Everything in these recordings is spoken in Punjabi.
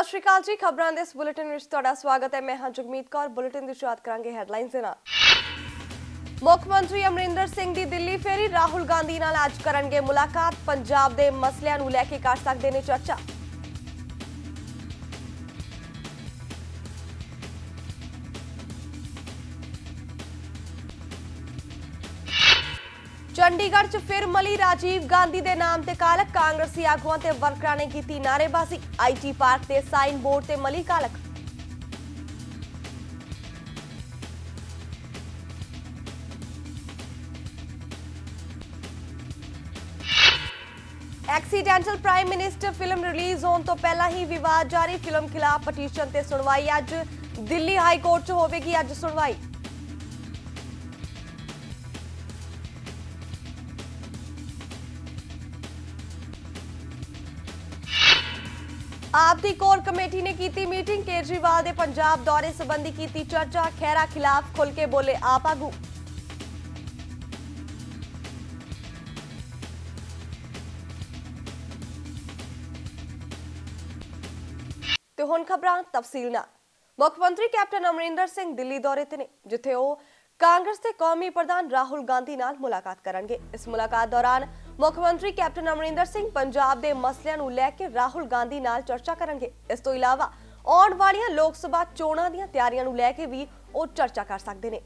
ਸਤਿ ਸ਼੍ਰੀ ਅਕਾਲ ਜੀ, ਖਬਰਾਂ ਦੇ ਇਸ ਬੁਲੇਟਿਨ ਵਿੱਚ ਤੁਹਾਡਾ ਸਵਾਗਤ ਹੈ। ਮੈਂ ਹਾਂ ਜਗਮੀਤ ਕੌਰ, ਬੁਲੇਟਿਨ ਦੀ ਸ਼ੁਰੂਆਤ ਕਰਾਂਗੇ ਹੈਡਲਾਈਨਸ ਦੇ ਨਾਲ। ਮੁੱਖ ਮੰਤਰੀ ਅਮਰਿੰਦਰ ਸਿੰਘ ਦੀ ਦਿੱਲੀ ਫੇਰੀ, ਰਾਹੁਲ ਗਾਂਧੀ ਨਾਲ ਅੱਜ ਕਰਨਗੇ ਮੁਲਾਕਾਤ। ਪੰਜਾਬ ਦੇ ਮਸਲਿਆਂ ਨੂੰ ਲੈ ਕੇ ਕਰ ਸਕਦੇ ਨੇ ਚਰਚਾ। ਚੰਡੀਗੜ੍ਹ 'ਚ ਫਿਰ ਮਲੀ ਰਾਜੀਵ ਗਾਂਧੀ ਦੇ ਨਾਮ ਤੇ ਕਾਲਕ। ਕਾਂਗਰਸੀ ਆਗੂਆਂ ਤੇ ਵਰਕਰਾਂ ਨੇ ਕੀਤੀ ਨਾਅਰੇਬਾਜ਼ੀ। ਆਈਟੀ ਪਾਰਕ ਤੇ ਸਾਈਨ ਬੋਰਡ ਤੇ ਮਲੀ ਕਾਲਕ। Accidental prime minister film release ਹੋਣ ਤੋਂ ਪਹਿਲਾਂ ਹੀ ਵਿਵਾਦ ਜਾਰੀ। ਫਿਲਮ ਖਿਲਾਫ ਪਟੀਸ਼ਨ ਤੇ ਸੁਣਵਾਈ। ਅੱਜ ਦਿੱਲੀ ਹਾਈ ਕੋਰਟ 'ਚ ਹੋਵੇਗੀ ਅੱਜ ਸੁਣਵਾਈ। ਆਪ ਕੋਰ ਕਮੇਟੀ ਨੇ ਕੀਤੀ ਮੀਟਿੰਗ। ਕੇਜਰੀਵਾਲ ਦੇ ਪੰਜਾਬ ਦੌਰੇ ਸੰਬੰਧੀ ਕੀਤੀ ਚਰਚਾ। ਖਹਿਰਾ ਖਿਲਾਫ ਖੁੱਲ ਕੇ ਬੋਲੇ ਆਪ ਆਗੂ ਤੇ ਹੁਣ ਖਬਰਾਂ ਤਫਸੀਲ ਨਾਲ। ਮੁੱਖ ਮੰਤਰੀ ਕੈਪਟਨ ਅਮਰਿੰਦਰ ਸਿੰਘ ਦਿੱਲੀ ਦੌਰੇ ਤੇ ਨੇ, ਜਿੱਥੇ ਉਹ ਕਾਂਗਰਸ ਦੇ ਕੌਮੀ ਪ੍ਰਧਾਨ ਰਾਹੁਲ ਗਾਂਧੀ ਨਾਲ ਮੁਲਾਕਾਤ ਕਰਨਗੇ। ਇਸ ਮੁਲਾਕਾਤ ਦੌਰਾਨ ਮੁੱਖ ਮੰਤਰੀ ਕੈਪਟਨ ਅਮਰਿੰਦਰ ਸਿੰਘ ਪੰਜਾਬ ਦੇ ਮਸਲਿਆਂ ਨੂੰ ਲੈ ਕੇ ਰਾਹੁਲ ਗਾਂਧੀ ਨਾਲ ਚਰਚਾ ਕਰਨਗੇ। ਇਸ ਤੋਂ ਇਲਾਵਾ ਆਉਣ ਵਾਲੀਆਂ ਲੋਕ ਸਭਾ ਚੋਣਾਂ ਦੀਆਂ ਤਿਆਰੀਆਂ ਨੂੰ ਲੈ ਕੇ ਵੀ ਉਹ ਚਰਚਾ ਕਰ ਸਕਦੇ ਨੇ।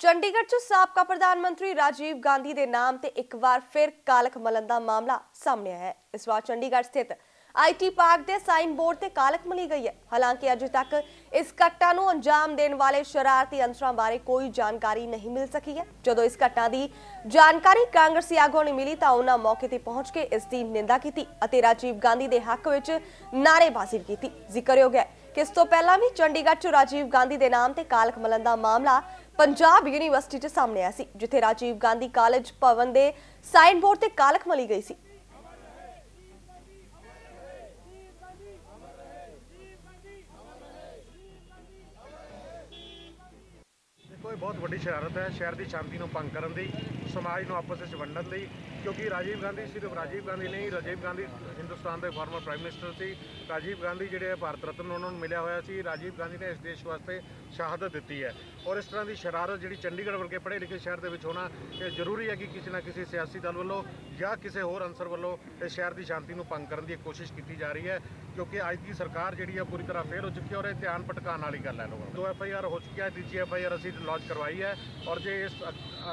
ਚੰਡੀਗੜ੍ਹ 'ਚ ਸਾਬਕਾ ਪ੍ਰਧਾਨ ਮੰਤਰੀ ਰਾਜੀਵ ਗਾਂਧੀ ਦੇ ਨਾਮ ਤੇ ਇੱਕ ਵਾਰ ਫਿਰ ਕਾਲਕ ਮਲਨ ਦਾ ਮਾਮਲਾ ਸਾਹਮਣੇ ਆਇਆ ਹੈ। ਇਸ ਵਾਰ ਚੰਡੀਗੜ੍ਹ ਸਥਿਤ ਆਈਟੀ ਪਾਰਕ ਦੇ ਸਾਈਨ ਬੋਰਡ ਤੇ ਕਾਲਕ ਮਲੀ ਗਈ ਹੈ। ਹਾਲਾਂਕਿ ਅਜੇ ਤੱਕ ਇਸ ਘਟਨਾ ਨੂੰ ਅੰਜਾਮ ਦੇਣ ਵਾਲੇ ਸ਼ਰਾਰਤੀ ਅੰਸਰਾਂ ਬਾਰੇ ਕੋਈ ਜਾਣਕਾਰੀ ਨਹੀਂ ਮਿਲ ਸਕੀ ਹੈ। ਜਦੋਂ ਇਸ ਘਟਨਾ ਦੀ ਜਾਣਕਾਰੀ ਕਾਂਗਰਸੀ ਆਗੂਆਂ ਨੂੰ ਮਿਲੀ ਤਾਂ ਉਹਨਾਂ ਮੌਕੇ ਤੇ ਪਹੁੰਚ ਕੇ ਇਸ ਦੀ ਨਿੰਦਾ ਕੀਤੀ ਅਤੇ ਰਾਜੀਵ ਗਾਂਧੀ ਦੇ ਹੱਕ ਵਿੱਚ ਨਾਅਰੇਬਾਜ਼ੀ ਕੀਤੀ। ਜ਼ਿਕਰਯੋਗ ਹੈ ਕਿ ਇਸ ਤੋਂ ਪਹਿਲਾਂ ਵੀ ਚੰਡੀਗੜ੍ਹ 'ਚ ਰਾਜੀਵ ਗਾਂਧੀ ਦੇ ਨਾਮ ਤੇ ਕਾਲਕ ਮਲਨ ਦਾ ਮਾਮਲਾ ਪੰਜਾਬ ਯੂਨੀਵਰਸਿਟੀ 'ਚ ਸਾਹਮਣੇ ਆਇਆ ਸੀ, ਜਿੱਥੇ ਰਾਜੀਵ ਗਾਂਧੀ ਕਾਲਜ ਭਵਨ ਦੇ ਸਾਈਨ ਬੋਰਡ ਤੇ ਕਾਲਕ ਮਲੀ ਗਈ ਸੀ। ਬਹੁਤ ਵੱਡੀ ਸ਼ਰਾਰਤ ਹੈ। ਸ਼ਹਿਰ ਦੀ ਸ਼ਾਂਤੀ ਨੂੰ ਭੰਗ ਕਰਨ ਦੀ, ਸਮਾਜ ਨੂੰ ਆਪਸ ਵਿੱਚ ਵੰਡਣ ਲਈ ਕਿਉਂਕਿ ਰਾਜੀਵ ਗਾਂਧੀ ਸਿਰਫ ਰਾਜੀਵ ਗਾਂਧੀ ਨਹੀਂ, ਰਾਜੀਵ ਗਾਂਧੀ ਹਿੰਦੁਸਤਾਨ ਦੇ ਫਾਰਮਰ ਪ੍ਰਾਈਮ ਮਿਨਿਸਟਰ ਸੀ। ਰਾਜੀਵ ਗਾਂਧੀ ਜਿਹੜੇ ਹੈ ਭਾਰਤ ਰਤਨ ਉਹਨਾਂ ਨੂੰ ਮਿਲਿਆ ਹੋਇਆ ਸੀ। ਰਾਜੀਵ ਗਾਂਧੀ ਨੇ ਇਸ ਦੇਸ਼ ਵਾਸਤੇ ਸ਼ਹਾਦਤ ਦਿੱਤੀ ਹੈ। ਔਰ ਇਸ ਤਰ੍ਹਾਂ ਦੀ ਸ਼ਰਾਰਤ ਜਿਹੜੀ ਚੰਡੀਗੜ੍ਹ ਵਰਗੇ ਪੜ੍ਹੇ ਲਿਖੇ ਸ਼ਹਿਰ ਦੇ ਵਿੱਚ ਹੋਣਾ, ਇਹ ਜ਼ਰੂਰੀ ਹੈ ਕਿ ਕਿਸੇ ਨਾ ਕਿਸੇ ਸਿਆਸੀ ਦਲ ਵੱਲੋਂ ਜਾਂ ਕਿਸੇ ਹੋਰ ਅੰਸਰ ਵੱਲੋਂ ਇਸ ਸ਼ਹਿਰ ਦੀ ਸ਼ਾਂਤੀ ਨੂੰ ਭੰਗ ਕਰਨ ਦੀ ਕੋਸ਼ਿਸ਼ ਕੀਤੀ ਜਾ ਰਹੀ ਹੈ। ਕਿਉਂਕਿ ਅੱਜ ਦੀ ਸਰਕਾਰ ਜਿਹੜੀ ਹੈ ਪੂਰੀ ਤਰ੍ਹਾਂ ਫੇਲ ਹੋ ਚੁੱਕੀ ਹੈ ਔਰ ਇਹ ਧਿਆਨ ਭਟਕਾਉਣ ਵਾਲੀ ਗੱਲ ਹੈ ਲੋਕਾਂ ਦੋ ਐਫ ਆਈ ਆਰ ਹੋ ਚੁੱਕੀ ਹੈ ਤੀਜੀ ਐਫ ਆਈ ਆਰ ਅਸੀਂ ਲਾਂਚ ਕਰਵਾਈ ਹੈ। ਔਰ ਜੇ ਇਸ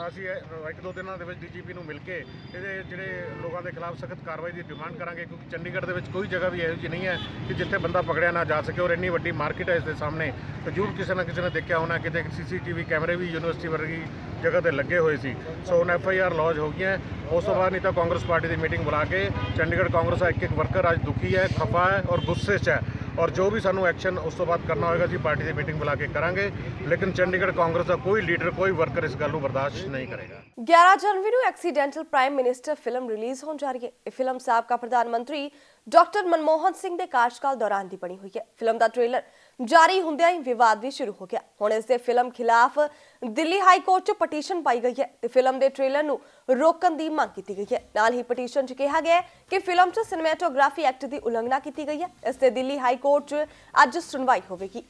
ਅਸੀਂ ਇੱਕ ਦੋ ਦਿਨਾਂ ਦੇ ਵਿੱਚ ਡੀਜੀਪੀ ਨੂੰ ਮਿਲ ਕੇ ਇਹਦੇ ਜਿਹੜੇ ਲੋਕਾਂ ਦੇ ਖਿਲਾਫ ਸਖਤ ਕਾਰਵਾਈ ਦੀ ਡਿਮਾਂਡ ਕਰਾਂਗੇ, ਕਿਉਂਕਿ ਚੰਡੀਗੜ੍ਹ ਦੇ ਵਿੱਚ ਕੋਈ ਜਗ੍ਹਾ ਵੀ ਇਹੋ ਜਿਹੀ ਨਹੀਂ ਹੈ ਕਿ ਜਿੱਥੇ ਬੰਦਾ ਪਕੜਿਆ ਨਾ ਜਾ ਸਕੇ ਔਰ ਇੰਨੀ ਵੱਡੀ ਮਾਰਕੀਟ ਹੈ ਇਸ ਦੇ ਸਾਹਮਣੇ। ਤੇ ਜ਼ਰੂਰ ਕਿਸੇ ਨਾ ਕਿਸੇ ਨੇ ਦੇਖਿਆ ਹੋਣਾ, ਕਿਤੇ ਸੀਸੀਟੀਵੀ ਕੈਮਰੇ ਵੀ ਯੂਨੀਵਰਸਿਟੀ ਵਰਗੀ ਜਗ੍ਹਾ ਤੇ ਲੱਗੇ ਹੋਏ ਸੀ। ਸੋ ਹੁਣ ਐਫ ਆਈ ਆਰ ਲੌਜ ਹੋ ਗਈਆਂ। ਉਸ ਤੋਂ ਬਾਅਦ ਨਹੀਂ ਤਾਂ ਕਾਂਗਰਸ ਪਾਰਟੀ ਦੀ ਮੀਟਿੰਗ ਬੁਲਾ ਕੇ ਚੰਡੀਗੜ੍ਹ ਕਾਂਗਰਸ ਦਾ ਇੱਕ ਇੱਕ ਵਰਕਰ ਅੱਜ ਦੁਖੀ ਹੈ, ਖਫਾ ਹੈ ਔਰ ਗੁੱਸੇ 'ਚ ਹੈ। ਔਰ ਜੋ ਵੀ ਸਾਨੂੰ ਐਕਸ਼ਨ ਉਸ ਤੋਂ ਬਾਅਦ ਕਰਨਾ ਹੋਏਗਾ ਜੀ ਪਾਰਟੀ ਦੀ ਮੀਟਿੰਗ ਬੁਲਾ ਕੇ ਕਰਾਂਗੇ। ਲੇਕਿਨ ਚੰਡੀਗੜ੍ਹ ਕਾਂਗਰਸ ਦਾ ਕੋਈ ਲੀਡਰ ਕੋਈ ਵਰਕਰ ਇਸ ਗੱਲ ਨੂੰ ਬਰਦਾਸ਼ਤ ਨਹੀਂ ਕਰੇਗਾ। 11 ਜਨਵਰੀ ਨੂੰ accidental prime minister film release ਹੋਣ ਜਾ ਰਹੀ ਹੈ। ਇਹ ਫਿਲਮ ਸਾਬਕਾ ਪ੍ਰਧਾਨ ਮੰਤਰੀ ਡਾਕਟਰ ਮਨਮੋਹਨ ਸਿੰਘ ਦੇ ਕਾਰਜਕਾਲ ਦੌਰਾਨ ਦੀ ਬਣੀ ਹੋਈ ਹੈ। ਫਿਲਮ ਦਾ ਟ੍ਰੇਲਰ ਜਾਰੀ ਹੁੰਦਿਆਂ ਹੀ ਵਿਵਾਦ ਵੀ ਸ਼ੁਰੂ ਹੋ ਗਿਆ। ਹੁਣ ਇਸ ਦੇ ਫਿਲਮ ਖਿਲਾਫ ਦਿੱਲੀ ਹਾਈ ਕੋਰਟ 'ਚ ਪਟੀਸ਼ਨ ਪਾਈ ਗਈ ਹੈ ਤੇ ਫਿਲਮ ਦੇ ਟ੍ਰੇਲਰ ਨੂੰ ਰੋਕਣ ਦੀ ਮੰਗ ਕੀਤੀ ਗਈ ਹੈ। ਨਾਲ ਹੀ ਪਟੀਸ਼ਨ 'ਚ ਕਿਹਾ ਗਿਆ ਕਿ ਫਿਲਮ 'ਚ ਸਿਨੇਮੈਟੋਗ੍ਰਾਫੀ ਐਕਟ ਦੀ ਉਲੰਘਣਾ ਕੀਤੀ ਗਈ ਹੈ। ਇਸ ਤੇ ਦਿੱਲੀ ਹਾਈ ਕੋਰਟ 'ਚ ਅੱਜ ਸੁਣਵਾਈ ਹੋਵੇਗੀ।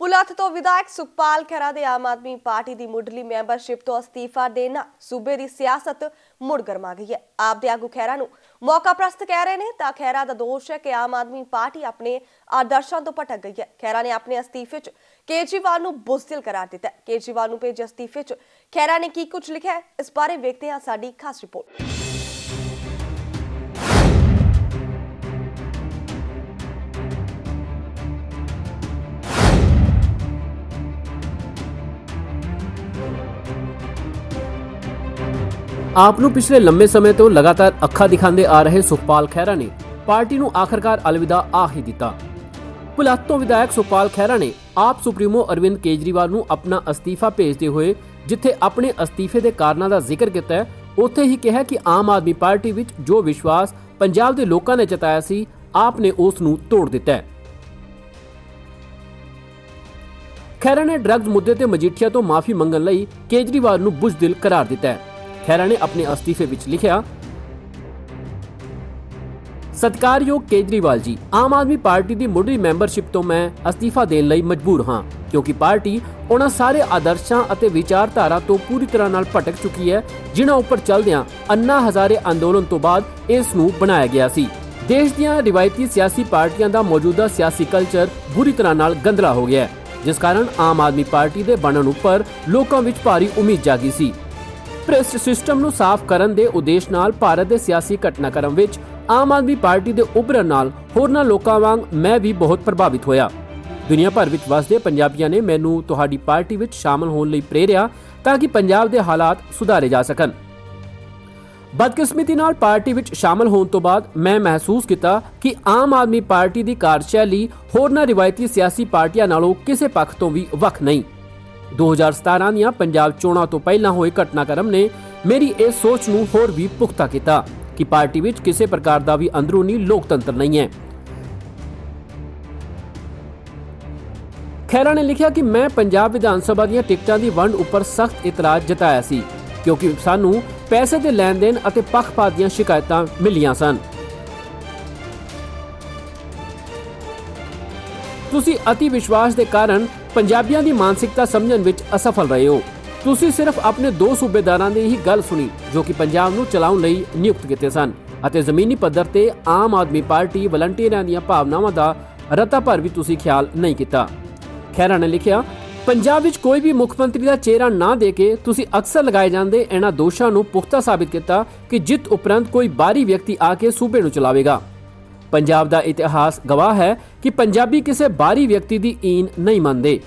ਪੁਲੱਥ ਤੋਂ ਵਿਧਾਇਕ ਸੁਖਪਾਲ ਖਹਿਰਾ ਦੇ ਆਮ ਆਦਮੀ ਪਾਰਟੀ ਦੀ ਮੁੱਢਲੀ ਮੈਂਬਰਸ਼ਿਪ ਤੋਂ ਅਸਤੀਫਾ ਦੇਣ ਨਾਲ ਸੂਬੇ ਦੀ ਸਿਆਸਤ ਮੁੜ ਗਰਮਾ ਗਈ ਹੈ। ਆਪ ਦੇ ਆਗੂ ਖਹਿਰਾ ਨੂੰ ਮੌਕਾ ਪ੍ਰਸਤ ਕਹਿ ਰਹੇ ਨੇ ਤਾਂ ਖਹਿਰਾ ਦਾ ਦੋਸ਼ ਹੈ ਕਿ ਆਮ ਆਦਮੀ ਪਾਰਟੀ ਆਪਣੇ ਆਦਰਸ਼ਾਂ ਤੋਂ ਭਟਕ ਗਈ ਹੈ। ਖਹਿਰਾ ਨੇ ਆਪਣੇ ਅਸਤੀਫੇ 'ਚ ਕੇਜਰੀਵਾਲ ਨੂੰ ਬੁਜ਼ਦਿਲ ਕਰਾਰ ਦਿੱਤਾ ਕੇਜਰੀਵਾਲ ਨੂੰ ਭੇਜੇ ਅਸਤੀਫੇ 'ਚ ਖਹਿਰਾ ਨੇ ਕੀ ਕੁਝ ਲਿਖਿਆ ਇਸ ਬਾਰੇ ਵੇਖਦੇ ਹਾਂ ਸਾਡੀ ਖਾਸ ਰਿਪੋਰਟ। ਆਪ ਨੂੰ ਪਿਛਲੇ ਲੰਮੇ ਸਮੇਂ ਤੋਂ ਲਗਾਤਾਰ ਅੱਖਾਂ ਦਿਖਾਉਂਦੇ ਆ ਰਹੇ ਸੁਖਪਾਲ ਖਹਿਰਾ ਨੇ ਪਾਰਟੀ ਨੂੰ ਆਖਰਕਾਰ ਅਲਵਿਦਾ ਆ ਹੀ ਦਿੱਤਾ। ਪੁਲੱਤ ਤੋਂ ਵਿਧਾਇਕ ਸੁਖਪਾਲ ਖਹਿਰਾ ਨੇ ਆਪ ਸੁਪਰੀਮੋ ਅਰਵਿੰਦ ਕੇਜਰੀਵਾਲ ਨੂੰ ਆਪਣਾ ਅਸਤੀਫਾ ਭੇਜਦੇ ਹੋਏ ਜਿੱਥੇ ਆਪਣੇ ਅਸਤੀਫੇ ਦੇ ਕਾਰਨਾਂ ਦਾ ਜ਼ਿਕਰ ਕੀਤਾ ਹੈ, ਉੱਥੇ ਹੀ ਕਿਹਾ ਕਿ ਆਮ ਆਦਮੀ ਪਾਰਟੀ ਵਿੱਚ ਜੋ ਵਿਸ਼ਵਾਸ ਪੰਜਾਬ ਦੇ ਲੋਕਾਂ ਨੇ ਜਤਾਇਆ ਸੀ, ਆਪ ਨੇ ਉਸ ਨੂੰ ਤੋੜ ਦਿੱਤਾ ਹੈ। ਖੈਰਾ ਨੇ ਡਰੱਗਸ ਮੁੱਦੇ ਤੇ ਮਜੀਠੀਆ ਤੋਂ ਮਾਫੀ ਮੰਗਣ ਲਈ ਕੇਜਰੀਵਾਲ ਨੂੰ ਬੁਜ਼ਦਿਲ ਕਰਾਰ ਦਿੱਤਾ ਹੈ। ਖੈਰਾ ਨੇ ਆਪਣੇ ਅਸਤੀਫੇ ਵਿੱਚ ਲਿਖਿਆ, ਸਤਿਕਾਰਯੋਗ ਕੇਜਰੀਵਾਲ ਜੀ, ਆਮ ਆਦਮੀ ਪਾਰਟੀ ਦੀ ਮੁੱਢਲੀ ਮੈਂਬਰਸ਼ਿਪ ਤੋਂ ਮੈਂ ਅਸਤੀਫਾ ਦੇਣ ਲਈ ਮਜਬੂਰ ਹਾਂ, ਕਿਉਂਕਿ ਪਾਰਟੀ ਉਹਨਾਂ ਸਾਰੇ ਆਦਰਸ਼ਾਂ ਅਤੇ ਵਿਚਾਰਧਾਰਾ ਤੋਂ ਪੂਰੀ ਤਰ੍ਹਾਂ ਨਾਲ ਭਟਕ ਚੁੱਕੀ ਹੈ, ਜਿਨ੍ਹਾਂ ਉੱਪਰ ਚੱਲਦਿਆਂ ਅੰਨਾ ਹਜ਼ਾਰੇ ਅੰਦੋਲਨ ਤੋਂ ਬਾਅਦ ਇਸ ਨੂੰ ਬਣਾਇਆ ਗਿਆ ਸੀ। ਦੇਸ਼ ਦੀਆਂ ਰਿਵਾਇਤੀ ਸਿਆਸੀ ਪਾਰਟੀਆਂ ਦਾ ਮੌਜੂਦਾ ਸਿਆਸੀ ਕਲਚਰ ਬੁਰੀ ਤਰ੍ਹਾਂ ਨਾਲ ਗੰਦਲਾ ਹੋ ਗਿਆ ਹੈ, ਜਿਸ ਕਾਰਨ ਆਮ ਆਦਮੀ ਪਾਰਟੀ ਦੇ ਬਣਨ ਉੱਪਰ ਲੋਕਾਂ ਵਿੱਚ ਭਾਰੀ ਉਮੀਦ ਜਾਗੀ ਸੀ। ਭ੍ਰਿਸ਼ਟ ਸਿਸਟਮ ਨੂੰ ਸਾਫ਼ ਕਰਨ ਦੇ ਉਦੇਸ਼ ਨਾਲ ਭਾਰਤ ਦੇ ਸਿਆਸੀ ਘਟਨਾਕ੍ਰਮ ਵਿੱਚ ਆਮ ਆਦਮੀ ਪਾਰਟੀ ਦੇ ਉਭਰਨ ਨਾਲ ਹੋਰਨਾਂ ਲੋਕਾਂ ਵਾਂਗ ਮੈਂ ਵੀ ਬਹੁਤ ਪ੍ਰਭਾਵਿਤ ਹੋਇਆ। ਦੁਨੀਆ ਭਰ ਵਿੱਚ ਵਸਦੇ ਪੰਜਾਬੀਆਂ ਨੇ ਮੈਨੂੰ ਤੁਹਾਡੀ ਪਾਰਟੀ ਵਿੱਚ ਸ਼ਾਮਲ ਹੋਣ ਲਈ ਪ੍ਰੇਰਿਆ ਤਾਂ ਕਿ ਪੰਜਾਬ ਦੇ ਹਾਲਾਤ ਸੁਧਾਰੇ ਜਾ ਸਕਣ। ਬਦਕਿਸਮਤੀ ਨਾਲ ਪਾਰਟੀ ਵਿੱਚ ਸ਼ਾਮਲ ਹੋਣ ਤੋਂ ਬਾਅਦ ਮੈਂ ਮਹਿਸੂਸ ਕੀਤਾ ਕਿ ਆਮ ਆਦਮੀ ਪਾਰਟੀ ਦੀ ਕਾਰਜਸ਼ੈਲੀ ਹੋਰਨਾਂ ਰਿਵਾਇਤੀ ਸਿਆਸੀ ਪਾਰਟੀਆਂ ਨਾਲੋਂ ਕਿਸੇ ਪੱਖ ਤੋਂ ਵੀ ਵੱਖ ਨਹੀਂ। 2017 ਦੀਆਂ ਪੰਜਾਬ ਚੋਣਾਂ ਤੋਂ ਪਹਿਲਾਂ ਹੋਏ ਘਟਨਾਕ੍ਰਮ ਨੇ ਮੇਰੀ ਇਹ ਸੋਚ ਨੂੰ ਹੋਰ ਵੀ ਪੁਖਤਾ ਕੀਤਾ ਕਿ ਪਾਰਟੀ ਵਿੱਚ ਕਿਸੇ ਪ੍ਰਕਾਰ ਦਾ ਵੀ ਅੰਦਰੂਨੀ ਲੋਕਤੰਤਰ ਨਹੀਂ ਹੈ। ਖੈਰਾ ਨੇ ਲਿਖਿਆ ਕਿ ਮੈਂ ਪੰਜਾਬ ਵਿਧਾਨ ਸਭਾ ਦੀਆਂ ਟਿਕਟਾਂ ਦੀ ਵੰਡ ਉੱਪਰ ਸਖਤ ਇਤਰਾਜ਼ ਜਤਾਇਆ ਸੀ, ਕਿਉਂਕਿ ਸਾਨੂੰ ਪੈਸੇ ਦੇ ਲੈਣ ਦੇਣ ਅਤੇ ਪੱਖਪਾਤ ਦੀਆਂ ਸ਼ਿਕਾਇਤਾਂ ਮਿਲੀਆਂ ਸਨ। ਤੁਸੀਂ ਅਤੀ ਵਿਸ਼ਵਾਸ ਦੇ ਕਾਰਨ ਪੰਜਾਬੀਆਂ ਦੀ ਮਾਨਸਿਕਤਾ ਸਮਝਣ ਵਿੱਚ ਅਸਫਲ ਰਹੇ ਹੋ। ਤੁਸੀਂ ਸਿਰਫ ਆਪਣੇ ਦੋ ਸੂਬੇਦਾਰਾਂ ਦੀ ਹੀ ਗੱਲ ਸੁਣੀ, ਜੋ ਕਿ ਪੰਜਾਬ ਨੂੰ ਚਲਾਉਣ ਲਈ ਨਿਯੁਕਤ ਕੀਤੇ ਸਨ ਅਤੇ ਜ਼ਮੀਨੀ ਪੱਧਰ ਤੇ ਆਮ ਆਦਮੀ ਪਾਰਟੀ ਵਲੰਟੀਅਰਾਂ ਦੀਆਂ ਭਾਵਨਾਵਾਂ ਦਾ ਰਤਾ ਭਰ ਵੀ ਤੁਸੀਂ ਖਿਆਲ ਨਹੀਂ ਕੀਤਾ। ਖੈਰਾ ਨੇ ਲਿਖਿਆ, ਪੰਜਾਬ ਵਿੱਚ ਕੋਈ ਵੀ ਮੁੱਖ ਮੰਤਰੀ ਦਾ ਚਿਹਰਾ ਨਾ ਦੇ ਕੇ ਤੁਸੀਂ ਅਕਸਰ ਲਗਾਏ ਜਾਂਦੇ ਇਹਨਾਂ ਦੋਸ਼ਾਂ ਨੂੰ ਪੁਖਤਾ ਸਾਬਿਤ ਕੀਤਾ ਕਿ ਜਿੱਤ ਉਪਰੰਤ ਕੋਈ ਬਾਹਰੀ ਵਿਅਕਤੀ ਆ ਕੇ ਸੂਬੇ ਨੂੰ ਚਲਾਵੇਗਾ। ਪੰਜਾਬ ਦਾ ਇਤਿਹਾਸ ਗਵਾਹ ਹੈ ਕਿ ਪੰਜਾਬੀ ਕਿਸੇ ਬਾਹਰੀ ਵਿਅਕਤੀ ਦੀ ਈਨ ਨਹੀਂ ਮੰਨਦੇ।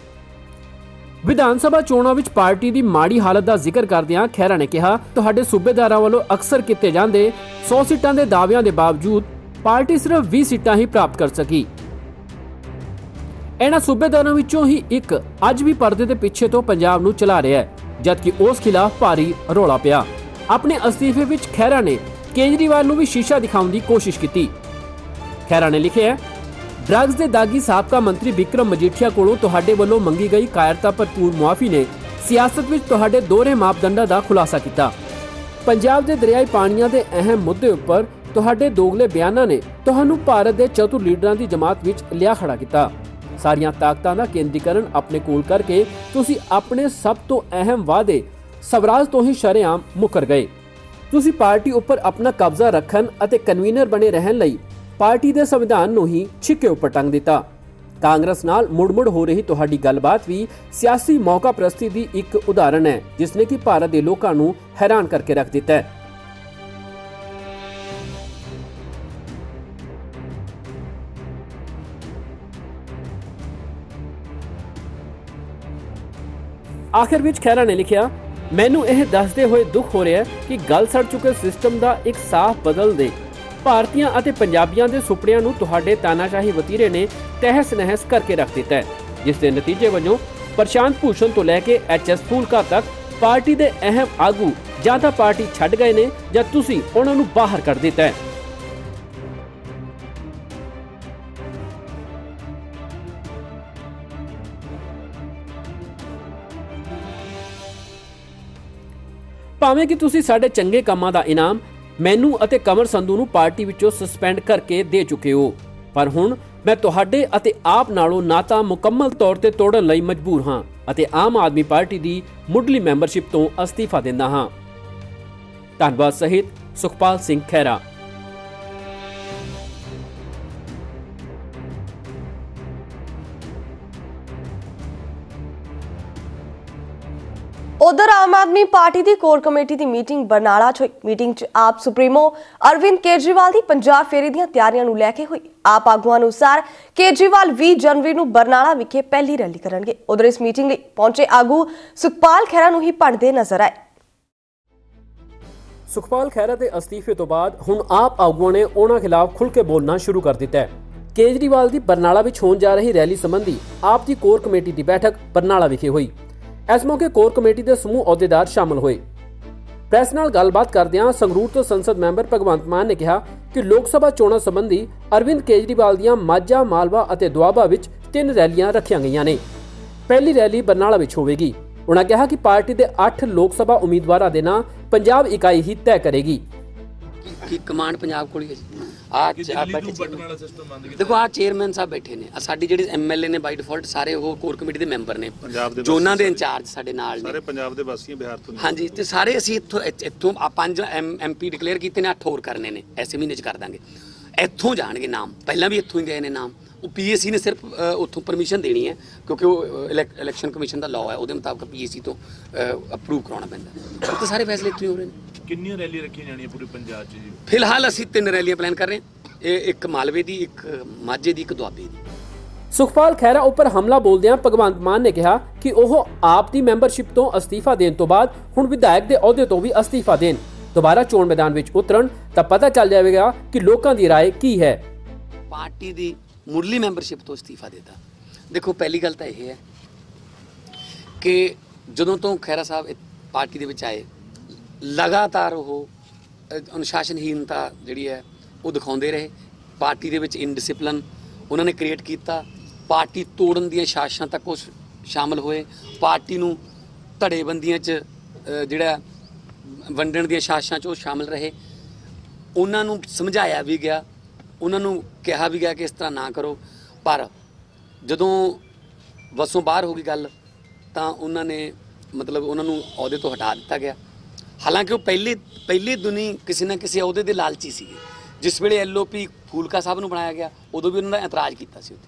ਵਿਧਾਨ ਸਭਾ ਚੋਣਾਂ ਵਿੱਚ ਪਾਰਟੀ ਦੀ ਮਾੜੀ ਹਾਲਤ ਦਾ ਜ਼ਿਕਰ ਕਰਦਿਆਂ ਖਹਿਰਾ ਨੇ ਕਿਹਾ, ਤੁਹਾਡੇ ਸੂਬੇਦਾਰਾਂ ਵੱਲੋਂ ਅਕਸਰ ਕੀਤੇ ਜਾਂਦੇ 100 ਸੀਟਾਂ ਦੇ ਦਾਅਵਿਆਂ ਦੇ ਬਾਵਜੂਦ ਪਾਰਟੀ ਸਿਰਫ 20 ਸੀਟਾਂ ਹੀ ਪ੍ਰਾਪਤ ਕਰ ਸਕੀ। ਇਹਨਾਂ ਸੂਬੇਦਾਰਾਂ ਵਿੱਚੋਂ ਹੀ ਇੱਕ ਅੱਜ ਵੀ ਪਰਦੇ ਦੇ ਪਿੱਛੇ ਤੋਂ ਪੰਜਾਬ ਨੂੰ ਚਲਾ ਰਿਹਾ ਹੈ, ਜਦਕਿ ਉਸ ਖਿਲਾਫ ਭਾਰੀ ਰੌਲਾ ਪਿਆ। ਆਪਣੇ ਅਸਤੀਫੇ ਵਿੱਚ ਖਹਿਰਾ ਨੇ ਕੇਜਰੀਵਾਲ ਨੂੰ ਵੀ ਸ਼ੀਸ਼ਾ ਦਿਖਾਉਣ ਦੀ ਕੋਸ਼ਿਸ਼ ਕੀਤੀ। ਖਹਿਰਾ ਨੇ ਲਿਖਿਆ ਡਰੱਗਸ ਦੇ ਦਾਗੀ ਸਾਬਕਾ ਮੰਤਰੀ ਵਿਕਰਮ ਮਜੀਠੀਆ ਕੋਲੋਂ ਤੁਹਾਡੇ ਵੱਲੋਂ ਮੰਗੀ ਗਈ ਕਾਇਰਤਾ ਭਰਪੂਰ ਮੁਆਫੀ ਨੇ ਸਿਆਸਤ ਵਿੱਚ ਤੁਹਾਡੇ ਦੋਹਰੇ ਮਾਪਦੰਡਾਂ ਦਾ ਖੁਲਾਸਾ ਕੀਤਾ। ਪੰਜਾਬ ਦੇ ਦਰਿਆਈ ਪਾਣੀਆਂ ਦੇ ਅਹਿਮ ਮੁੱਦੇ ਉੱਪਰ ਤੁਹਾਡੇ ਦੋਗਲੇ ਬਿਆਨਾਂ ਨੇ ਤੁਹਾਨੂੰ ਭਾਰਤ ਦੇ ਚਤੁਰ ਲੀਡਰਾਂ ਦੀ ਜਮਾਤ ਵਿੱਚ ਲਿਆ ਖੜਾ ਕੀਤਾ। ਸਾਰੀਆਂ ਤਾਕਤਾਂ ਦਾ ਕੇਂਦਰੀਕਰਨ ਆਪਣੇ ਕੋਲ ਕਰਕੇ ਤੁਸੀਂ ਆਪਣੇ ਸਭ ਤੋਂ ਅਹਿਮ ਵਾਅਦੇ ਸਵਰਾਜ ਤੋਂ ਹੀ ਸ਼ਰੇਆਮ ਮੁਕਰ ਗਏ। ਤੁਸੀਂ ਪਾਰਟੀ ਉੱਪਰ ਆਪਣਾ ਕਬਜ਼ਾ ਰੱਖਣ ਅਤੇ ਕਨਵੀਨਰ ਬਣੇ ਰਹਿਣ ਲਈ ਪਾਰਟੀ ਦੇ ਸੰਵਿਧਾਨ ਨੂੰ ਹੀ ਛਿੱਕੇ ਉੱਪਰ ਟੰਗ ਦਿੱਤਾ। ਕਾਂਗਰਸ ਨਾਲ ਮੁੜ-ਮੁੜ ਹੋ ਰਹੀ ਤੁਹਾਡੀ ਗੱਲਬਾਤ ਵੀ ਸਿਆਸੀ ਮੌਕਾ ਪ੍ਰਸਤੀ ਦੀ ਇੱਕ ਉਦਾਹਰਣ ਹੈ, ਜਿਸ ਨੇ ਕਿ ਭਾਰਤ ਦੇ ਲੋਕਾਂ ਨੂੰ ਹੈਰਾਨ ਕਰਕੇ ਰੱਖ ਦਿੱਤਾ ਹੈ। ਆਖਿਰ ਵਿੱਚ ਖੈਰਾ ਨੇ ਲਿਖਿਆ, ਮੈਨੂੰ ਇਹ ਦੱਸਦੇ ਹੋਏ ਦੁੱਖ ਹੋ ਰਿਹਾ ਕਿ ਗੱਲ ਸੜ ਚੁੱਕੇ ਸਿਸਟਮ ਦਾ ਇੱਕ ਸਾਫ਼ ਬਦਲ ਦੇ। ਭਾਰਤੀਆਂ ਅਤੇ ਪੰਜਾਬੀਆਂ ਦੇ ਸੁਪਨਿਆਂ ਨੂੰ ਤੁਹਾਡੇ ਤਾਨਾਸ਼ਾਹੀ ਵਤੀਰੇ ਨੇ ਤਹਿਸ ਨਹਿਸ ਕਰਕੇ ਰੱਖ ਦਿੱਤਾ ਹੈ, ਜਿਸ ਦੇ ਨਤੀਜੇ ਵਜੋਂ ਪ੍ਰਸ਼ਾਂਤ ਭੂਸ਼ਣ ਤੋਂ ਲੈ ਕੇ ਐਚਐਸ ਫੂਲਕਾ ਤੱਕ ਪਾਰਟੀ ਦੇ ਅਹਿਮ ਆਗੂ ਜਾਂ ਤਾਂ ਪਾਰਟੀ ਛੱਡ ਗਏ ਨੇ ਜਾਂ ਤੁਸੀਂ ਉਹਨਾਂ ਨੂੰ ਬਾਹਰ ਕੱਢ ਦਿੱਤਾ ਹੈ। ਭਾਵੇਂ ਕਿ ਤੁਸੀਂ ਸਾਡੇ ਚੰਗੇ ਕੰਮਾਂ ਦਾ ਇਨਾਮ ਮੈਨੂੰ ਅਤੇ ਕਮਰ ਸੰਧੂ ਨੂੰ ਪਾਰਟੀ ਵਿੱਚੋਂ ਸਸਪੈਂਡ ਕਰਕੇ ਦੇ ਚੁੱਕੇ ਹੋ। ਪਰ ਹੁਣ ਮੈਂ ਤੁਹਾਡੇ ਅਤੇ ਆਪ ਨਾਲੋਂ ਨਾਤਾ ਮੁਕੰਮਲ ਤੌਰ ਤੇ ਤੋੜਨ ਲਈ ਮਜਬੂਰ ਹਾਂ ਅਤੇ ਆਮ ਆਦਮੀ ਪਾਰਟੀ ਦੀ ਮੁੱਢਲੀ ਮੈਂਬਰਸ਼ਿਪ ਤੋਂ ਅਸਤੀਫਾ ਦਿੰਦਾ ਹਾਂ। ਧੰਨਵਾਦ ਸਹਿਤ ਸੁਖਪਾਲ ਸਿੰਘ ਖਹਿਰਾ। ਉਧਰ ਆਮ ਆਦਮੀ ਪਾਰਟੀ ਦੀ ਕੋਰ ਕਮੇਟੀ ਦੀ ਮੀਟਿੰਗ ਬਰਨਾਲਾ 'ਚ ਹੋਈ। ਮੀਟਿੰਗ 'ਚ ਆਪ ਸੁਪਰੀਮੋ ਅਰਵਿੰਦ ਕੇਜਰੀਵਾਲ ਦੀ ਪੰਜਾਬ ਫੇਰੀ ਦੀਆਂ ਤਿਆਰੀਆਂ ਨੂੰ ਲੈ ਕੇ ਹੋਈ। ਆਪ ਆਗੂਆਂ ਅਨੁਸਾਰ ਕੇਜਰੀਵਾਲ 20 ਜਨਵਰੀ ਨੂੰ ਬਰਨਾਲਾ ਵਿਖੇ ਪਹਿਲੀ ਰੈਲੀ ਕਰਨਗੇ। ਉਧਰ ਇਸ ਮੀਟਿੰਗ ਲਈ ਪਹੁੰਚੇ ਆਗੂ ਸੁਖਪਾਲ ਖਹਿਰਾ ਨੂੰ ਹੀ ਪੜਦੇ ਨਜ਼ਰ ਆਏ। ਸੁਖਪਾਲ ਖਹਿਰਾ ਦੇ ਅਸਤੀਫੇ ਤੋਂ ਬਾਅਦ ਹੁਣ ਆਪ ਆਗੂਆਂ ਨੇ ਉਹਨਾਂ ਖਿਲਾਫ ਖੁੱਲ੍ਹ ਕੇ ਬੋਲਣਾ ਸ਼ੁਰੂ ਕਰ ਦਿੱਤਾ ਹੈ। ਕੇਜਰੀਵਾਲ ਦੀ ਬਰਨਾਲਾ ਵਿੱਚ ਹੋਣ ਜਾ ਰਹੀ ਰੈਲੀ ਸੰਬੰਧੀ ਆਪ ਦੀ ਕੋਰ ਕਮੇਟੀ ਦੀ ਬੈਠਕ ਬਰਨਾਲਾ ਵਿਖੇ ਹੋਈ। ਇਸ ਮੌਕੇ ਕੋਰ ਕਮੇਟੀ ਦੇ ਸਮੂਹ ਅਹੁਦੇਦਾਰ ਸ਼ਾਮਲ ਹੋਏ। ਪ੍ਰੈਸ ਨਾਲ ਗੱਲਬਾਤ ਕਰਦਿਆਂ ਸੰਗਰੂਰ ਤੋਂ ਸੰਸਦ ਮੈਂਬਰ ਭਗਵੰਤ ਮਾਨ ਨੇ ਕਿਹਾ ਕਿ ਲੋਕ ਸਭਾ ਚੋਣਾਂ ਸੰਬੰਧੀ ਅਰਵਿੰਦ ਕੇਜਰੀਵਾਲ ਦੀਆਂ ਮਾਝਾ, ਮਾਲਵਾ ਅਤੇ ਦੁਆਬਾ ਵਿੱਚ ਤਿੰਨ ਰੈਲੀਆਂ ਰੱਖੀਆਂ ਗਈਆਂ ਨੇ। ਪਹਿਲੀ ਰੈਲੀ ਬਰਨਾਲਾ ਵਿੱਚ ਹੋਵੇਗੀ। ਉਨ੍ਹਾਂ ਕਿਹਾ ਕਿ ਪਾਰਟੀ ਦੇ 8 ਲੋਕ ਸਭਾ ਉਮੀਦਵਾਰਾਂ ਦੇ ਨਾਂ ਪੰਜਾਬ ਇਕਾਈ ਹੀ ਤੈਅ ਕਰੇਗੀ। ਕੀ ਕਮਾਂਡ ਪੰਜਾਬ ਕੋਲ ਹੀ ਹੈ ਦੇਖੋ ਆ ਚੇਅਰਮੈਨ ਸਾਹਿਬ ਬੈਠੇ ਨੇ। ਆ ਸਾਡੀ ਜਿਹੜੀ ਐਮਐਲਏ ਨੇ ਬਾਈ ਡਿਫਾਲਟ ਸਾਰੇ ਉਹ ਕੋਰ ਕਮੇਟੀ ਦੇ ਮੈਂਬਰ ਨੇ। ਪੰਜਾਬ ਦੇ ਜੋਨਾਂ ਦੇ ਇੰਚਾਰਜ ਸਾਡੇ ਨਾਲ ਸਾਰੇ ਨੇ ਪੰਜਾਬ ਦੇ ਵਾਸੀਆਂ ਬਿਹਾਰ ਤੋਂ ਨੇ। ਹਾਂਜੀ ਤੇ ਸਾਰੇ ਅਸੀਂ ਇੱਥੋਂ ਇੱਥ- ਇੱਥੋਂ ਆ ਪੰਜ ਐਮਪੀ ਡਿਕਲੇਅਰ ਕੀਤੇ ਨੇ ਅੱਠ ਹੋਰ ਕਰਨੇ ਨੇ। ਐਸੇ ਮਹੀਨੇ ਚ ਕਰ ਦਾਂਗੇ। ਇੱਥੋਂ ਜਾਣਗੇ ਨਾਮ। ਪਹਿਲਾਂ ਵੀ ਇੱਥੋਂ ਹੀ ਗਏ ਨੇ ਨਾਮ। ਉਹ ਪੀਏਸੀ ਨੇ ਸਿਰਫ ਅ, ਉੱਥੋਂ ਪਰਮਿਸ਼ਨ ਦੇਣੀ ਹੈ ਕਿਉਂਕਿ ਉਹ ਇਲੈਕਸ਼ਨ ਕਮਿਸ਼ਨ ਦਾ ਲਾਅ ਹੈ ਉਹਦੇ ਮੁਤਾਬਕ ਪੀਏਸੀ ਤੋਂ ਅਪਰੂਵ ਕਰਾਉਣਾ ਪੈਂਦਾ ਤੇ ਸਾਰੇ ਫੈਸਲੇ ਇੱਥੋਂ ਹੀ ਹੋ ਰਹੇ ਨੇ ਕਿੰਨੀਆਂ ਰੈਲੀ ਰੱਖੀਆਂ ਜਾਣੀਆਂ ਪੂਰੇ ਪੰਜਾਬ 'ਚ ਜੀ ਫਿਲਹਾਲ ਅਸੀਂ ਤਿੰਨ ਰੈਲੀਆਂ ਪਲਾਨ ਕਰ ਰਹੇ ਹਾਂ ਇਹ ਇੱਕ ਮਾਲਵੇ ਦੀ ਇੱਕ ਮਾਝੇ ਦੀ ਇੱਕ ਦੁਆਬੇ ਦੀ ਸੁਖਪਾਲ ਖਹਿਰਾ ਉੱਪਰ ਹਮਲਾ ਬੋਲਦਿਆਂ ਭਗਵੰਤ ਮਾਨ ਨੇ ਕਿਹਾ ਕਿ ਉਹ ਆਪ ਦੀ ਮੈਂਬਰਸ਼ਿਪ ਤੋਂ ਅਸਤੀਫਾ ਦੇਣ ਤੋਂ ਬਾਅਦ ਹੁਣ ਵਿਧਾਇਕ ਦੇ ਅਹੁਦੇ ਤੋਂ ਵੀ ਅਸਤੀਫਾ ਦੇਣ ਦੁਬਾਰਾ ਚੋਣ ਮੈਦਾਨ ਵਿੱਚ ਉਤਰਨ ਤਾਂ ਪਤਾ ਚੱਲ ਜਾਵੇਗਾ ਕਿ ਲੋਕਾਂ ਦੀ رائے ਕੀ ਹੈ ਪਾਰਟੀ ਦੀ ਮੁੱਢਲੀ ਮੈਂਬਰਸ਼ਿਪ ਤੋਂ ਅਸਤੀਫਾ ਦਿੱਤਾ। ਦੇਖੋ ਪਹਿਲੀ ਗੱਲ ਤਾਂ ਇਹ ਹੈ ਕਿ ਜਦੋਂ ਤੋਂ ਖੈਰਾ ਸਾਹਿਬ ਪਾਰਟੀ ਦੇ ਵਿੱਚ ਆਏ ਲਗਾਤਾਰ ਉਹ ਅ, ਅਨੁਸ਼ਾਸਨਹੀਨਤਾ ਜਿਹੜੀ ਹੈ ਉਹ ਦਿਖਾਉਂਦੇ ਰਹੇ। ਪਾਰਟੀ ਦੇ ਵਿੱਚ ਇਨਡਿਸਪਲਿਨ ਉਹਨਾਂ ਨੇ ਕ੍ਰੀਏਟ ਕੀਤਾ। ਪਾਰਟੀ ਤੋੜਨ ਦੀਆਂ ਸਾਜ਼ਿਸ਼ਾਂ ਤੱਕ ਉਹ ਸ਼- ਸ਼ਾਮਲ ਹੋਏ। ਪਾਰਟੀ ਨੂੰ ਧੜੇਬੰਦੀਆਂ 'ਚ ਜਿਹੜਾ ਵੰਡਣ ਦੀਆਂ ਸਾਜ਼ਿਸ਼ਾਂ 'ਚ ਉਹ ਸ਼ਾਮਲ ਰਹੇ। ਉਹਨਾਂ ਨੂੰ ਸਮਝਾਇਆ ਵੀ ਗਿਆ ਉਹਨਾਂ ਨੂੰ ਕਿਹਾ ਵੀ ਗਿਆ ਕਿ ਇਸ ਤਰ੍ਹਾਂ ਨਾ ਕਰੋ। ਪਰ ਜਦੋਂ ਵਸੋਂ ਬਾਹਰ ਹੋ ਗਈ ਗੱਲ, ਤਾਂ ਉਹਨਾਂ ਨੇ ਮਤਲਬ ਉਹਨਾਂ ਨੂੰ ਅਹੁਦੇ ਤੋਂ ਹਟਾ ਦਿੱਤਾ ਗਿਆ। ਹਾਲਾਂਕਿ ਉਹ ਪਹਿਲੇ, ਪਹਿਲੀ ਦੁਨੀ ਕਿਸੇ ਨਾ ਕਿਸੇ ਅਹੁਦੇ ਦੇ ਲਾਲਚੀ ਸੀ ਜਿਸ ਵੇਲੇ ਐਲਓਪੀ ਫੂਲਕਾ ਸਾਹਿਬ ਨੂੰ ਬਣਾਇਆ ਗਿਆ, ਉਦੋਂ ਵੀ ਉਹਨਾਂ ਦਾ ਇਤਰਾਜ਼ ਕੀਤਾ ਸੀ ਉੱਥੇ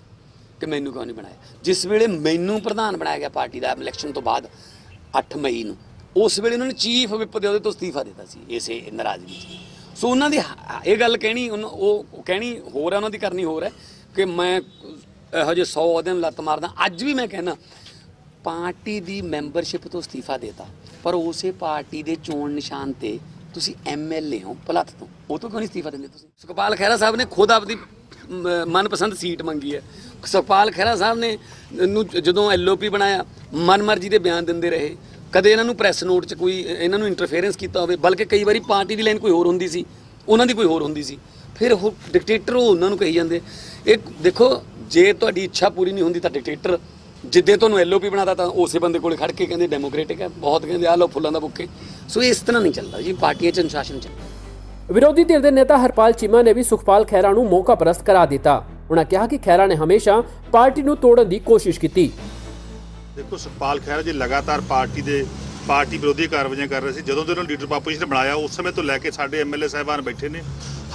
ਕਿ ਮੈਨੂੰ ਕਿਉਂ ਨਹੀਂ ਬਣਾਇਆ। ਜਿਸ ਵੇਲੇ ਮੈਨੂੰ ਪ੍ਰਧਾਨ ਬਣਾਇਆ ਗਿਆ ਪਾਰਟੀ ਦਾ ਇਲੈਕਸ਼ਨ ਤੋਂ ਬਾਅਦ 8 ਮਈ ਨੂੰ, ਉਸ ਵੇਲੇ ਉਹਨਾਂ ਨੇ ਚੀਫ ਵਿਪ ਦੇ ਉਹਦੇ ਤੋਂ ਅਸਤੀਫਾ ਦਿੱਤਾ ਸੀ, ਇਸੇ ਨਾਰਾਜ਼ਗੀ ਵਿੱਚ ਸੋ ਉਹਨਾਂ ਦੀ ਹ- ਇਹ ਗੱਲ ਕਹਿਣੀ, ਉਹਨਾਂ- ਉਹ ਕਹਿਣੀ ਹੋਰ ਹੈ ਉਹਨਾਂ ਦੀ ਕਰਨੀ ਹੋਰ ਹੈ ਕਿ ਮੈਂ ਇਹੋ ਜਿਹੇ 100 ਅਹੁਦਿਆਂ ਨੂੰ ਲੱਤ ਮਾਰਦਾ। ਅੱਜ ਵੀ ਮੈਂ ਕਹਿੰਦਾ, ਪਾਰਟੀ ਦੀ ਮੈਂਬਰਸ਼ਿਪ ਤੋਂ ਅਸਤੀਫਾ ਦੇਤਾ, ਪਰ ਉਸੇ ਪਾਰਟੀ ਦੇ ਚੋਣ ਨਿਸ਼ਾਨ ਤੇ ਤੁਸੀਂ ਐਮਐਲਏ ਹੋ ਭਲੱਥ ਤੋਂ। ਉਹ ਤੋਂ ਕਿਉਂ ਨਹੀਂ ਅਸਤੀਫਾ ਦਿੰਦੇ ਤੁਸੀਂ? ਸੁਖਪਾਲ ਖਹਿਰਾ ਸਾਹਿਬ ਨੇ ਖੁਦ ਆਪਦੀ ਮਨਪਸੰਦ ਸੀਟ ਮੰਗੀ ਹੈ। ਸੁਖਪਾਲ ਖਹਿਰਾ ਸਾਹਿਬ ਨੇ, ਨੂੰ ਜਦੋਂ ਐਲਓਪੀ ਬਣਾਇਆ, ਮਨਮਰਜ਼ੀ ਦੇ ਬਿਆਨ ਦਿੰਦੇ ਰਹੇ। ਕਦੇ ਇਹਨਾਂ ਨੂੰ ਪ੍ਰੈਸ ਨੋਟ 'ਚ ਕੋਈ ਇਹਨਾਂ ਨੂੰ ਇੰਟਰਫੇਰੈਂਸ ਕੀਤਾ ਹੋਵੇ, ਬਲਕਿ ਕਈ ਵਾਰੀ ਪਾਰਟੀ ਦੀ ਲਾਈਨ ਕੋਈ ਹੋਰ ਹੁੰਦੀ ਸੀ, ਉਹਨਾਂ ਦੀ ਕੋਈ ਹੋਰ ਹੁੰਦੀ ਸੀ। ਫਿਰ ਉਹ ਡਿਕਟੇਟਰ ਉਹ ਉਹਨਾਂ ਨੂੰ ਕਹੀ ਜਾਂਦੇ। ਇਹ ਦੇਖੋ, ਜੇ ਤੁਹਾਡੀ ਇੱਛਾ ਪੂਰੀ ਨਹੀਂ ਹੁੰਦੀ ਤਾਂ ਡਿਕਟੇਟਰ ਜਿੱਦੇ ਤੁਹਾਨੂੰ ਐਲਓਪੀ ਬਣਾਤਾ ਤਾਂ ਉਸੇ ਬੰਦੇ ਕੋਲੇ ਖੜ ਕੇ ਕਹਿੰਦੇ ਡੈਮੋਕ੍ਰੈਟਿਕ ਹੈ, ਬਹੁਤ ਕਹਿੰਦੇ ਆ ਲਓ ਫੁੱਲਾਂ ਦਾ ਬੁੱਕੇ। ਸੋ ਇਸ ਤਰ੍ਹਾਂ ਨਹੀਂ ਚੱਲਦਾ ਜੀ, ਪਾਰਟੀਆਂ 'ਚ ਅਨੁਸ਼ਾਸਨ ਚੱਲਦਾ। ਵਿਰੋਧੀ ਧਿਰ ਦੇ ਨੇਤਾ ਹਰਪਾਲ ਚੀਮਾ ਨੇ ਵੀ ਸੁਖਪਾਲ ਖਹਿਰਾ ਨੂੰ ਮੌਕਾ ਪ੍ਰਸਤ ਕਰਾ ਦਿੱਤਾ। ਉਹਨਾਂ ਕਿਹਾ ਕਿ ਖਹਿਰਾ ਨੇ ਹਮੇਸ਼ਾ ਪਾਰਟੀ ਨੂੰ ਤੋੜਨ ਦੀ ਕੋਸ਼ਿਸ਼ ਕੀਤੀ। ਦੇਖੋ ਸੁਖਪਾਲ ਖਹਿਰਾ ਜੀ ਲਗਾਤਾਰ ਪਾਰਟੀ ਦੇ ਪਾਰਟੀ ਵਿਰੋਧੀ ਕਾਰਵਾਈਆਂ ਕਰ ਰਹੇ ਸੀ। ਜਦੋਂ ਦੇ ਉਹਨਾਂ ਲੀਡਰ ਆਪੋਜੀਸ਼ਨ ਨੇ ਬਣਾਇਆ, ਉਸ ਸਮੇਂ ਤੋਂ ਲੈ ਕੇ ਸਾਡੇ ਐਮਐਲਏ ਸਾਹਿਬਾਨ ਬੈਠੇ ਨੇ।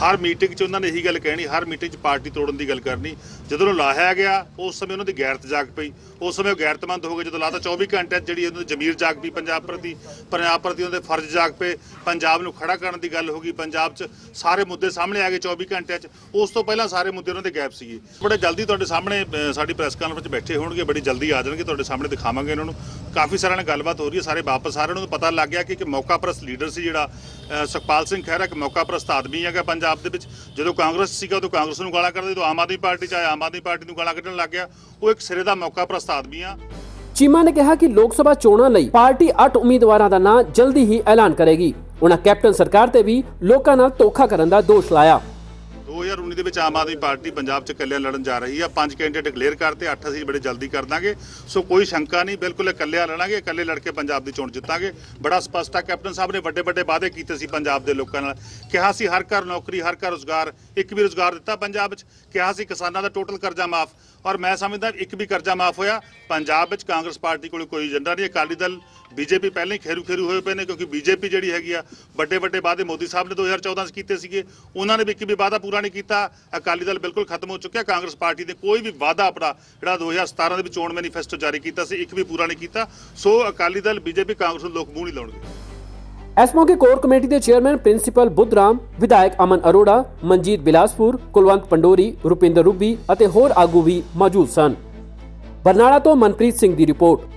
ਹਰ ਮੀਟਿੰਗ 'ਚ ਉਹਨਾਂ ਨੇ ਇਹੀ ਗੱਲ ਕਹਿਣੀ, ਹਰ ਮੀਟਿੰਗ 'ਚ ਪਾਰਟੀ ਤੋੜਨ ਦੀ ਗੱਲ ਕਰਨੀ। ਜਦੋਂ ਉਹ ਲਾਹਿਆ ਗਿਆ, ਉਸ ਸਮੇਂ ਉਹਨਾਂ ਦੀ ਗੈਰਤ ਜਾਗ ਪਈ। ਉਸ ਸਮੇਂ ਉਹ ਗੈਰਤਮੰਦ ਹੋ ਗਏ, ਜਦੋਂ ਲਾਤਾ 24 ਘੰਟੇ 'ਚ ਜਿਹੜੀ ਉਹਨਾਂ ਦੀ ਜ਼ਮੀਰ ਜਾਗ ਪਈ ਪੰਜਾਬ ਪ੍ਰਤੀ ਪੰਜਾਬ ਪ੍ਰਤੀ ਉਹਨਾਂ ਦੇ ਫਰਜ਼ ਜਾਗ ਪਏ। ਪੰਜਾਬ ਨੂੰ ਖੜਾ ਕਰਨ ਦੀ ਗੱਲ ਹੋ ਗਈ, ਪੰਜਾਬ 'ਚ ਸਾਰੇ ਮੁੱਦੇ ਸਾਹਮਣੇ ਆ ਗਏ 24 ਘੰਟਿਆਂ 'ਚ। ਉਸ ਤੋਂ ਪਹਿਲਾਂ ਸਾਰੇ ਮੁੱਦੇ ਉਹਨਾਂ ਦੇ ਗੈਪ ਸੀਗੇ। ਬੜੇ ਜਲਦੀ ਤੁਹਾਡੇ ਸਾਹਮਣੇ ਸਾਡੀ ਪ੍ਰੈਸ ਕਾਨਫਰੰਸ 'ਚ ਬੈਠੇ ਹੋਣਗੇ, ਬੜੀ ਜਲਦੀ ਆ ਜਾਣਗੇ, ਤੁਹਾਡੇ ਸਾਹਮਣੇ ਦਿਖਾਵਾਂਗੇ ਇਹਨਾਂ ਨੂੰ। ਕਾਫੀ ਸਾਰਿਆਂ ਨਾਲ ਗੱਲਬਾਤ ਹੋ ਰਹੀ ਹੈ, ਸਾਰੇ ਵਾਪਸ ਸਾਰਿਆਂ ਨੂੰ ਪਤਾ ਲੱਗ ਗਿਆ ਕਿ ਇੱਕ ਮੌਕਾ ਪ੍ਰਸਤ ਲੀਡਰ ਸੀ ਜਿਹੜਾ ਸੁਖਪਾਲ ਸਿੰਘ ਖਹਿਰਾ, ਇੱਕ ਮੌਕਾ ਪ੍ਰਸਤ ਆਦਮੀ ਹੈਗਾ ਪੰਜਾਬ ਦੇ ਵਿੱਚ ਜਦੋਂ ਕਾਂਗਰਸ ਸੀਗਾ ਉਦੋਂ ਕਾਂਗਰਸ ਨੂੰ ਗਾਲਾਂ ਕੱਢਦੇ ਜਦੋਂ ਆਮ ਆਦਮੀ ਪਾਰਟੀ 'ਚ ਆਇਆ ਆਮ ਆਦਮੀ ਪਾਰਟੀ ਨੂੰ ਗਾਲਾਂ ਕੱਢਣ ਲੱਗ ਗਿਆ। ਉਹ ਇੱਕ ਸਿਰੇ ਦਾ ਮੌਕਾ ਪ੍ਰਸਤ ਆਦਮੀ ਆ। ਚੀਮਾ ਨੇ ਕਿਹਾ ਕਿ ਲੋਕ ਸਭਾ ਚੋਣਾਂ ਲਈ ਪਾਰਟੀ 8 ਉਮੀਦਵਾਰਾਂ ਦਾ ਨਾਂ ਜਲਦੀ ਹੀ ਐਲਾਨ ਕਰੇਗੀ। ਉਹਨਾਂ ਕੈਪਟਨ ਸਰਕਾਰ ਤੇ ਵੀ ਲੋਕਾਂ ਨਾਲ ਧੋਖਾ ਕਰਨ ਦਾ ਦੋਸ਼ ਲਾਇਆ। 2019 ਦੇ ਵਿੱਚ ਆਮ ਆਦਮੀ ਪਾਰਟੀ ਪੰਜਾਬ 'ਚ ਇਕੱਲਿਆਂ ਲੜਨ ਜਾ ਰਹੀ ਆ। ਪੰਜ ਕੈਂਡੀਡੇਟ ਡਿਕਲੇਅਰ ਕਰਤੇ, ਅੱਠ ਅਸੀਂ ਬੜੇ ਜਲਦੀ ਕਰ ਦਾਂਗੇ। ਸੋ ਕੋਈ ਸ਼ੰਕਾ ਨਹੀਂ, ਬਿਲਕੁਲ ਇਕੱਲਿਆਂ ਲੜਾਂਗੇ, ਇਕੱਲੇ ਲੜ ਕੇ ਪੰਜਾਬ ਦੀ ਚੋਣ ਜਿੱਤਾਂਗੇ। ਬੜਾ ਸਪਸ਼ਟ ਆ, ਕੈਪਟਨ ਸਾਹਿਬ ਨੇ ਵੱਡੇ ਵੱਡੇ ਵਾਅਦੇ ਕੀਤੇ ਸੀ ਪੰਜਾਬ ਦੇ ਲੋਕਾਂ ਨਾਲ। ਕਿਹਾ ਸੀ ਹਰ ਘਰ ਨੌਕਰੀ, ਹਰ ਘਰ ਰੋਜ਼ਗਾਰ, ਇੱਕ ਵੀ ਰੋਜ਼ਗਾਰ ਦਿੱਤਾ ਪੰਜਾਬ 'ਚ। ਕਿਹਾ ਸੀ ਕਿਸਾਨਾਂ ਦਾ ਟੋਟਲ ਕਰਜ਼ਾ ਮਾਫ। ਔਰ ਮੈਂ ਸਮਝਦਾ ਇੱਕ ਵੀ ਕਰਜ਼ਾ ਮਾਫ ਹੋਇਆ। ਪੰਜਾਬ ਵਿੱਚ ਕਾਂਗਰਸ ਪਾਰਟੀ ਕੋਲ ਕੋਈ ਏਜੰਡਾ ਨਹੀਂ, ਅਕਾਲੀ ਦਲ ਬੀਜੇਪੀ ਪਹਿਲਾਂ ਹੀ ਖੇਰੂ ਖੇਰੂ ਹੋਏ ਪਏ ਨੇ ਕਿਉਂਕਿ ਬੀਜੇਪੀ ਜਿਹੜੀ ਹੈਗੀ ਆ, ਵੱਡੇ ਵੱਡੇ ਵਾਅਦੇ ਮੋਦੀ ਸਾਹਿਬ ਨੇ 2014 ਚ ਕੀਤੇ ਸੀਗੇ। ਉਹਨਾਂ ਨੇ ਵੀ ਇੱਕ ਵੀ ਵਾਅਦਾ ਪੂਰਾ ਨਹੀਂ ਕੀਤਾ। ਅਕਾਲੀ ਦਲ ਬਿਲਕੁਲ ਖਤਮ ਹੋ ਚੁੱਕਿਆ। ਕਾਂਗਰਸ ਪਾਰਟੀ ਨੇ ਕੋਈ ਵੀ ਵਾਅਦਾ ਆਪਣਾ ਜਿਹੜਾ 2017 ਦੇ ਵਿੱਚ ਚੋਣ ਮੈਨੀਫੈਸਟੋ ਜਾਰੀ ਕੀਤਾ ਸੀ, ਇੱਕ ਵੀ ਪੂਰਾ ਨਹੀਂ ਕੀਤਾ। ਸੋ ਅਕਾਲੀ ਦਲ ਬੀਜੇਪੀ ਕਾਂਗਰਸ ਨੂੰ ਲੋਕ ਮੂੰਹ ਨਹੀਂ ਲਾਉਣਗੇ। ਇਸ ਮੌਕੇ ਕੋਰ ਕਮੇਟੀ ਦੇ ਚੇਅਰਮੈਨ ਪ੍ਰਿੰਸੀਪਲ ਬੁੱਧਰਾਮ, ਵਿਧਾਇਕ ਅਮਨ ਅਰੋੜਾ, ਮਨਜੀਤ ਬਿਲਾਸਪੁਰ, ਕੁਲਵੰਤ ਪੰਡੋਰੀ, ਰੁਪਿੰਦਰ ਰੁੱਬੀ ਅਤੇ ਹੋਰ ਆਗੂ ਵੀ ਮੌਜੂਦ ਸਨ। ਬਰਨਾਲਾ ਤੋਂ ਮਨਪ੍ਰੀਤ ਸਿੰਘ ਦੀ ਰਿਪੋਰਟ।